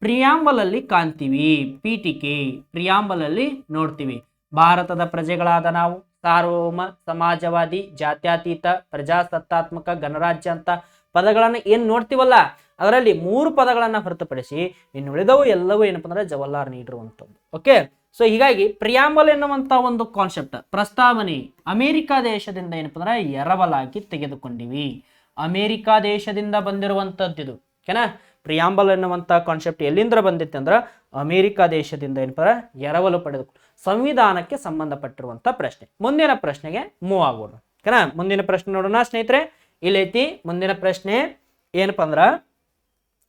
A: ಪ್ರಿಯಾಂಬಲಲ್ಲಿ ಕಾಣ್ತೀವಿ. ಪೀಠಿಕೆ ಪ್ರಿಯಾಂಬಲಲ್ಲಿ ನೋಡ್ತೀವಿ. ಭಾರತದ ಪ್ರಜೆಗಳಾದ ನಾವು ಸಾರ್ವಭೌಮ ಸಮಾಜವಾದಿ ಜಾತ್ಯತೀತ ಪ್ರಜಾಸತ್ತಾತ್ಮಕ ಗಣರಾಜ್ಯ ಅಂತ ಪದಗಳನ್ನ ಏನು ನೋಡ್ತೀವಲ್ಲ, ಅದರಲ್ಲಿ ಮೂರು ಪದಗಳನ್ನ ಹೊರತುಪಡಿಸಿ ಇನ್ನು ಉಳಿದವು ಎಲ್ಲವೂ ಏನಪ್ಪ ಅಂದ್ರೆ ಜವಾಹರ್ಲಾಲ್ ನೀಡಿರುವಂಥದ್ದು ಓಕೆ ಸೊ ಹೀಗಾಗಿ ಪ್ರಿಯಾಂಬಲ್ ಎನ್ನುವಂಥ ಒಂದು ಕಾನ್ಸೆಪ್ಟ್ ಪ್ರಸ್ತಾವನೆ, ಅಮೆರಿಕ ದೇಶದಿಂದ ಏನಪ್ಪ ಅಂದ್ರೆ ಎರವಲಾಗಿ ತೆಗೆದುಕೊಂಡಿವಿ. ಅಮೆರಿಕ ದೇಶದಿಂದ ಬಂದಿರುವಂಥದ್ದು ಇದು. ಓಕೆನಾ ಪ್ರಿಯಾಂಬಲ್ ಎನ್ನುವಂಥ ಕಾನ್ಸೆಪ್ಟ್ ಎಲ್ಲಿಂದ ಬಂದಿತ್ತು ಅಂದ್ರೆ ಅಮೆರಿಕ ದೇಶದಿಂದ ಏನಪ್ಪ ಎರವಲು ಪಡೆದು, ಸಂವಿಧಾನಕ್ಕೆ ಸಂಬಂಧಪಟ್ಟಿರುವಂಥ ಪ್ರಶ್ನೆ. ಮುಂದಿನ ಪ್ರಶ್ನೆಗೆ ಮೂವ್ ಆಗೋಣ ಓಕೆನಾ ಮುಂದಿನ ಪ್ರಶ್ನೆ ನೋಡೋಣ ಸ್ನೇಹಿತರೆ. ಇಲ್ಲೈತಿ. ಮುಂದಿನ ಪ್ರಶ್ನೆ ಏನಪ್ಪ ಅಂದ್ರೆ,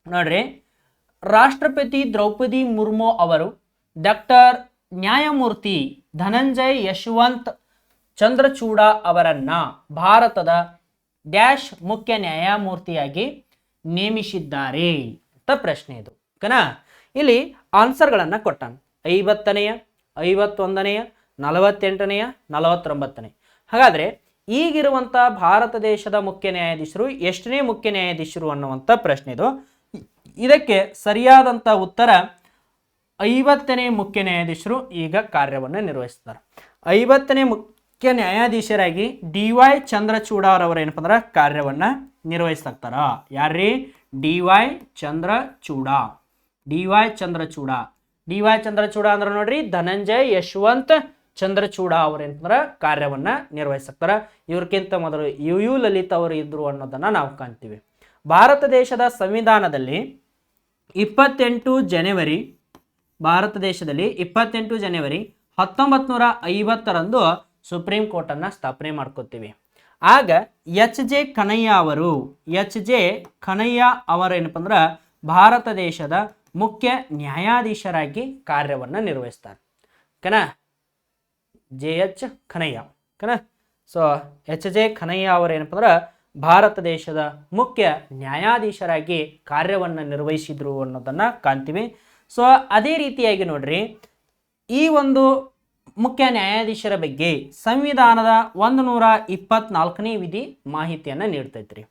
A: ನೋಡ್ರಿ, ರಾಷ್ಟ್ರಪತಿ ದ್ರೌಪದಿ ಮುರ್ಮು ಅವರು ಡಾಕ್ಟರ್ ನ್ಯಾಯಮೂರ್ತಿ ಧನಂಜಯ್ ಯಶವಂತ್ ಚಂದ್ರಚೂಡ ಅವರನ್ನ ಭಾರತದ ಡ್ಯಾಶ್ ಮುಖ್ಯ ನ್ಯಾಯಮೂರ್ತಿಯಾಗಿ ನೇಮಿಸಿದ್ದಾರೆ ಅಂತ ಪ್ರಶ್ನೆ ಇದು. ಓಕೆನಾ? ಇಲ್ಲಿ ಆನ್ಸರ್ಗಳನ್ನು ಕೊಟ್ಟಾನ. ಐವತ್ತನೆಯ, ಐವತ್ತೊಂದನೆಯ, ನಲವತ್ತೆಂಟನೆಯ ನಲವತ್ತೊಂಬತ್ತನೇ ಹಾಗಾದ್ರೆ ಈಗಿರುವಂಥ ಭಾರತ ದೇಶದ ಮುಖ್ಯ ನ್ಯಾಯಾಧೀಶರು ಎಷ್ಟನೇ ಮುಖ್ಯ ನ್ಯಾಯಾಧೀಶರು ಅನ್ನುವಂಥ ಪ್ರಶ್ನೆ ಇದು. ಇದಕ್ಕೆ ಸರಿಯಾದಂಥ ಉತ್ತರ ಐವತ್ತನೇ ಮುಖ್ಯ ನ್ಯಾಯಾಧೀಶರು ಈಗ ಕಾರ್ಯವನ್ನು ನಿರ್ವಹಿಸ್ತಾರೆ. ಐವತ್ತನೇ ಮುಖ್ಯ ನ್ಯಾಯಾಧೀಶರಾಗಿ ಡಿ ವೈ ಚಂದ್ರಚೂಡ ಅವರವರು ಏನಪ್ಪ ಅಂದ್ರೆ ಕಾರ್ಯವನ್ನು ನಿರ್ವಹಿಸ್ತಾರ. ಯಾರ್ರೀ? D Y Chandrachud. D Y Chandrachud. D Y Chandrachud ಅಂದ್ರೆ ನೋಡ್ರಿ ಧನಂಜಯ್ ಯಶವಂತ್ ಚಂದ್ರಚೂಡ ಅವ್ರೇನಂದ್ರೆ ಕಾರ್ಯವನ್ನು ಕಾರ್ಯವನ್ನ ನಿರ್ವಹಿಸ್ತಾರೆ. ಇವ್ರಕ್ಕಿಂತ ಮೊದಲು ಯು ಯು ಲಲಿತ್ ಅವರು ಇದ್ರು ಅನ್ನೋದನ್ನ ನಾವು ಕಾಣ್ತೀವಿ. ಭಾರತ ದೇಶದ ಸಂವಿಧಾನದಲ್ಲಿ ಇಪ್ಪತ್ತೆಂಟು ಜನವರಿ, ಭಾರತ ದೇಶದಲ್ಲಿ ಇಪ್ಪತ್ತೆಂಟು ಜನವರಿ ಹತ್ತೊಂಬತ್ತು ನೂರ ಐವತ್ತರಂದು ಸುಪ್ರೀಂ ಕೋರ್ಟನ್ನು ಸ್ಥಾಪನೆ ಮಾಡ್ಕೋತೀವಿ. ಆಗ ಎಚ್ ಜೆ ಕನಯ್ಯ ಅವರು, ಎಚ್ ಜೆ ಕನಯ್ಯ ಅವರು ಏನಪ್ಪ ಅಂದ್ರೆ ಭಾರತ ದೇಶದ ಮುಖ್ಯ ನ್ಯಾಯಾಧೀಶರಾಗಿ ಕಾರ್ಯವನ್ನು ನಿರ್ವಹಿಸ್ತಾರೆ. ಓಕೆನಾ? J H Khanayya. ಓಕೆನಾ ಸೊ ಎಚ್ ಜೆ ಖನಯ್ಯ ಅವರು ಏನಪ್ಪ ಅಂದ್ರೆ ಭಾರತ ದೇಶದ ಮುಖ್ಯ ನ್ಯಾಯಾಧೀಶರಾಗಿ ಕಾರ್ಯವನ್ನು ನಿರ್ವಹಿಸಿದ್ರು ಅನ್ನೋದನ್ನು ಕಾಣ್ತೀವಿ. ಸೊ ಅದೇ ರೀತಿಯಾಗಿ ನೋಡ್ರಿ, ಈ ಒಂದು ಮುಖ್ಯ ನ್ಯಾಯಾಧೀಶರ ಬಗ್ಗೆ ಸಂವಿಧಾನದ ಒಂದು ನೂರ ಇಪ್ಪತ್ನಾಲ್ಕನೇ ವಿಧಿ ಮಾಹಿತಿಯನ್ನು ನೀಡ್ತೈತ್ರಿ.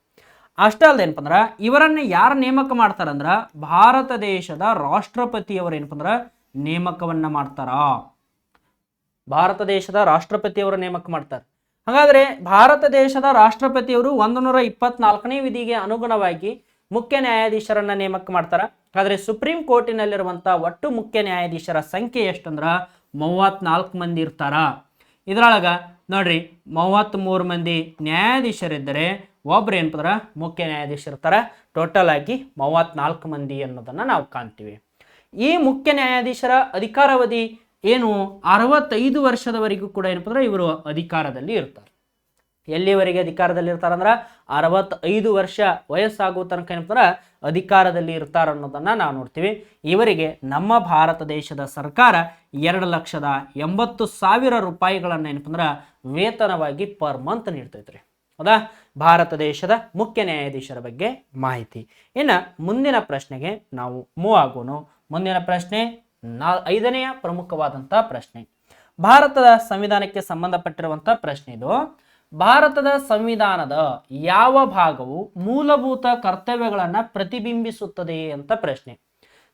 A: ಅಷ್ಟೇ ಅಲ್ಲದೆ ಏನಪ್ಪ ಅಂದ್ರೆ ಇವರನ್ನ ಯಾರು ನೇಮಕ ಮಾಡ್ತಾರಂದ್ರ, ಭಾರತ ದೇಶದ ರಾಷ್ಟ್ರಪತಿಯವರು ಏನಪ್ಪ ಅಂದ್ರೆ ನೇಮಕವನ್ನ ಮಾಡ್ತಾರ? ಭಾರತ ದೇಶದ ರಾಷ್ಟ್ರಪತಿಯವರು ನೇಮಕ ಮಾಡ್ತಾರೆ. ಹಾಗಾದ್ರೆ ಭಾರತ ದೇಶದ ರಾಷ್ಟ್ರಪತಿಯವರು ಒಂದು ಇಪ್ಪತ್ನಾಲ್ಕನೇ ವಿಧಿಗೆ ಅನುಗುಣವಾಗಿ ಮುಖ್ಯ ನ್ಯಾಯಾಧೀಶರನ್ನ ನೇಮಕ ಮಾಡ್ತಾರ. ಆದರೆ ಸುಪ್ರೀಂ ಕೋರ್ಟಿನಲ್ಲಿರುವಂಥ ಒಟ್ಟು ಮುಖ್ಯ ನ್ಯಾಯಾಧೀಶರ ಸಂಖ್ಯೆ ಎಷ್ಟಂದ್ರ? ಮೂವತ್ನಾಲ್ಕು ಮಂದಿ ಇರ್ತಾರ. ಇದ್ರೊಳಗ ನೋಡ್ರಿ ಮೂವತ್ತ್ಮೂರು ಮಂದಿ ನ್ಯಾಯಾಧೀಶರಿದ್ದರೆ ಒಬ್ರು ಏನಪ್ಪ ಮುಖ್ಯ ನ್ಯಾಯಾಧೀಶರು ಟೋಟಲ್ ಆಗಿ ಮೂವತ್ನಾಲ್ಕು ಮಂದಿ ಅನ್ನೋದನ್ನ ನಾವು ಕಾಣ್ತೀವಿ. ಈ ಮುಖ್ಯ ನ್ಯಾಯಾಧೀಶರ ಅಧಿಕಾರಾವಧಿ ಏನು ಅರವತ್ತೈದು ವರ್ಷದವರೆಗೂ ಕೂಡ ಏನಪ್ಪ ಅಂದ್ರೆ ಇವರು ಅಧಿಕಾರದಲ್ಲಿ ಇರ್ತಾರೆ. ಎಲ್ಲಿವರೆಗೆ ಅಧಿಕಾರದಲ್ಲಿ ಇರ್ತಾರಂದ್ರೆ ಅರವತ್ತೈದು ವರ್ಷ ವಯಸ್ಸಾಗುವ ತನಕ ಏನಪ್ಪ ಅಧಿಕಾರದಲ್ಲಿ ಇರ್ತಾರ ಅನ್ನೋದನ್ನ ನಾವು ನೋಡ್ತೀವಿ. ಇವರಿಗೆ ನಮ್ಮ ಭಾರತ ದೇಶದ ಸರ್ಕಾರ ಎರಡು ಲಕ್ಷದ ಎಂಬತ್ತು ಸಾವಿರ ರೂಪಾಯಿಗಳನ್ನು ಏನಪ್ಪ ಅಂದ್ರೆ ವೇತನವಾಗಿ ಪರ್ ಮಂತ್ ನೀಡ್ತೈತ್ರಿ. ಹೌದಾ? ಭಾರತ ದೇಶದ ಮುಖ್ಯ ನ್ಯಾಯಾಧೀಶರ ಬಗ್ಗೆ ಮಾಹಿತಿ. ಇನ್ನು ಮುಂದಿನ ಪ್ರಶ್ನೆಗೆ ನಾವು ಮೂವ್ ಆಗೋಣ. ಮುಂದಿನ ಪ್ರಶ್ನೆ ನಾ, ಐದನೆಯ ಪ್ರಮುಖವಾದಂಥ ಪ್ರಶ್ನೆ. ಭಾರತದ ಸಂವಿಧಾನಕ್ಕೆ ಸಂಬಂಧಪಟ್ಟಿರುವಂಥ ಪ್ರಶ್ನೆ ಇದು. ಭಾರತದ ಸಂವಿಧಾನದ ಯಾವ ಭಾಗವು ಮೂಲಭೂತ ಕರ್ತವ್ಯಗಳನ್ನು ಪ್ರತಿಬಿಂಬಿಸುತ್ತದೆ ಅಂತ ಪ್ರಶ್ನೆ.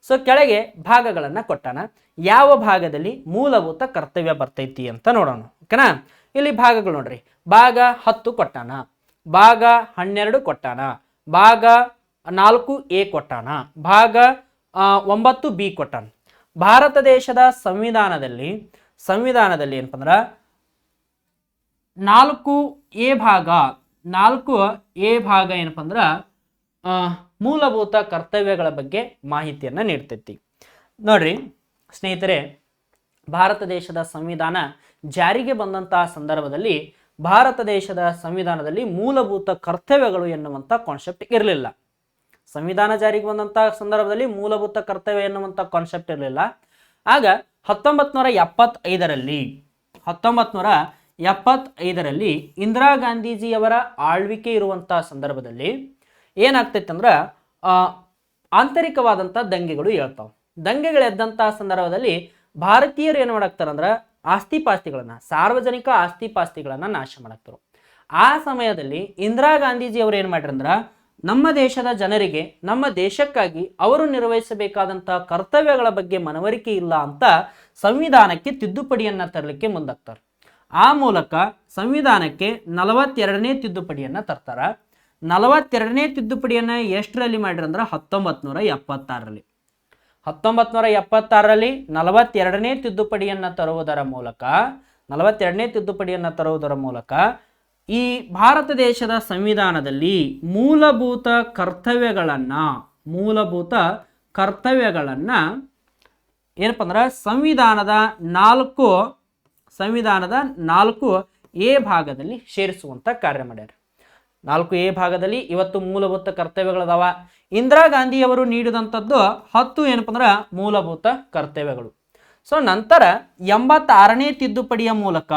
A: ಸೊ ಕೆಳಗೆ ಭಾಗಗಳನ್ನು ಕೊಟ್ಟಾನ. ಯಾವ ಭಾಗದಲ್ಲಿ ಮೂಲಭೂತ ಕರ್ತವ್ಯ ಬರ್ತೈತಿ ಅಂತ ನೋಡೋಣ. ಓಕೆನಾ? ಇಲ್ಲಿ ಭಾಗಗಳು ನೋಡ್ರಿ. ಭಾಗ ಹತ್ತು ಕೊಟ್ಟಾನ. ಭಾಗ ಹನ್ನೆರಡು ಕೊಟ್ಟಾನ. ಭಾಗ ನಾಲ್ಕು ಎ ಕೊಟ್ಟಾನ. ಭಾಗ ಒಂಬತ್ತು ಬಿ ಕೊಟ್ಟಾನ. ಭಾರತ ದೇಶದ ಸಂವಿಧಾನದಲ್ಲಿ ಸಂವಿಧಾನದಲ್ಲಿ ಏನಪ್ಪ ಅಂದ್ರೆ ನಾಲ್ಕು ಎ ಭಾಗ, ನಾಲ್ಕು ಎ ಭಾಗ ಏನಪ್ಪ ಅಂದ್ರೆ ಮೂಲಭೂತ ಕರ್ತವ್ಯಗಳ ಬಗ್ಗೆ ಮಾಹಿತಿಯನ್ನು ನೀಡ್ತೈತಿ. ನೋಡ್ರಿ, ಸ್ನೇಹಿತರೆ, ಭಾರತ ದೇಶದ ಸಂವಿಧಾನ ಜಾರಿಗೆ ಬಂದಂತಹ ಸಂದರ್ಭದಲ್ಲಿ ಭಾರತ ದೇಶದ ಸಂವಿಧಾನದಲ್ಲಿ ಮೂಲಭೂತ ಕರ್ತವ್ಯಗಳು ಎನ್ನುವಂಥ ಕಾನ್ಸೆಪ್ಟ್ ಇರಲಿಲ್ಲ. ಸಂವಿಧಾನ ಜಾರಿಗೆ ಬಂದಂಥ ಸಂದರ್ಭದಲ್ಲಿ ಮೂಲಭೂತ ಕರ್ತವ್ಯ ಎನ್ನುವಂಥ ಕಾನ್ಸೆಪ್ಟ್ ಇರಲಿಲ್ಲ. ಆಗ ಹತ್ತೊಂಬತ್ತು ನೂರ ಎಪ್ಪತ್ತೈದರಲ್ಲಿ ಹತ್ತೊಂಬತ್ತು ನೂರ ಎಪ್ಪತ್ತೈದರಲ್ಲಿ ಇಂದಿರಾ ಗಾಂಧೀಜಿಯವರ ಆಳ್ವಿಕೆ ಇರುವಂಥ ಸಂದರ್ಭದಲ್ಲಿ ಏನಾಗ್ತೈತೆ ಅಂದ್ರೆ ಆಂತರಿಕವಾದಂಥ ದಂಗೆಗಳು ಹೇಳ್ತಾವೆ ದಂಗೆಗಳು ಎದ್ದಂತಹ ಸಂದರ್ಭದಲ್ಲಿ ಭಾರತೀಯರು ಏನು ಮಾಡಾಕ್ತಾರಂದ್ರೆ ಆಸ್ತಿ ಪಾಸ್ತಿಗಳನ್ನು ಸಾರ್ವಜನಿಕ ಆಸ್ತಿ ಪಾಸ್ತಿಗಳನ್ನು ನಾಶ ಮಾಡಾಕ್ತಾರ. ಆ ಸಮಯದಲ್ಲಿ ಇಂದಿರಾ ಗಾಂಧೀಜಿ ಅವರು ಏನು ಮಾಡ್ರಂದ್ರ ನಮ್ಮ ದೇಶದ ಜನರಿಗೆ, ನಮ್ಮ ದೇಶಕ್ಕಾಗಿ ಅವರು ನಿರ್ವಹಿಸಬೇಕಾದಂತಹ ಕರ್ತವ್ಯಗಳ ಬಗ್ಗೆ ಮನವರಿಕೆ ಇಲ್ಲ ಅಂತ ಸಂವಿಧಾನಕ್ಕೆ ತಿದ್ದುಪಡಿಯನ್ನು ತರಲಿಕ್ಕೆ ಮುಂದಾಗ್ತಾರೆ. ಆ ಮೂಲಕ ಸಂವಿಧಾನಕ್ಕೆ ನಲವತ್ತೆರಡನೇ ತಿದ್ದುಪಡಿಯನ್ನು ತರ್ತಾರ. ನಲವತ್ತೆರಡನೇ ತಿದ್ದುಪಡಿಯನ್ನು ಎಷ್ಟರಲ್ಲಿ ಮಾಡಿರಂದ್ರೆ ಹತ್ತೊಂಬತ್ತು ನೂರ ಎಪ್ಪತ್ತಾರರಲ್ಲಿ. ಹತ್ತೊಂಬತ್ತು ನೂರ ಎಪ್ಪತ್ತಾರರಲ್ಲಿ ನಲವತ್ತೆರಡನೇ ತಿದ್ದುಪಡಿಯನ್ನು ತರುವುದರ ಮೂಲಕ, ನಲವತ್ತೆರಡನೇ ತಿದ್ದುಪಡಿಯನ್ನು ತರುವುದರ ಮೂಲಕ ಈ ಭಾರತ ದೇಶದ ಸಂವಿಧಾನದಲ್ಲಿ ಮೂಲಭೂತ ಕರ್ತವ್ಯಗಳನ್ನು ಮೂಲಭೂತ ಕರ್ತವ್ಯಗಳನ್ನು ಏನಪ್ಪ ಅಂದ್ರೆ ಸಂವಿಧಾನದ ನಾಲ್ಕು ಸಂವಿಧಾನದ ನಾಲ್ಕು ಎ ಭಾಗದಲ್ಲಿ ಸೇರಿಸುವಂಥ ಕಾರ್ಯ ಮಾಡ್ಯಾರ. ನಾಲ್ಕು ಎ ಭಾಗದಲ್ಲಿ ಇವತ್ತು ಮೂಲಭೂತ ಕರ್ತವ್ಯಗಳದಾವ. ಇಂದಿರಾ ಗಾಂಧಿಯವರು ನೀಡಿದಂಥದ್ದು ಹತ್ತು ಏನಪ್ಪ ಅಂದ್ರೆ ಮೂಲಭೂತ ಕರ್ತವ್ಯಗಳು. ಸೊ ನಂತರ ಎಂಬತ್ತಾರನೇ ತಿದ್ದುಪಡಿಯ ಮೂಲಕ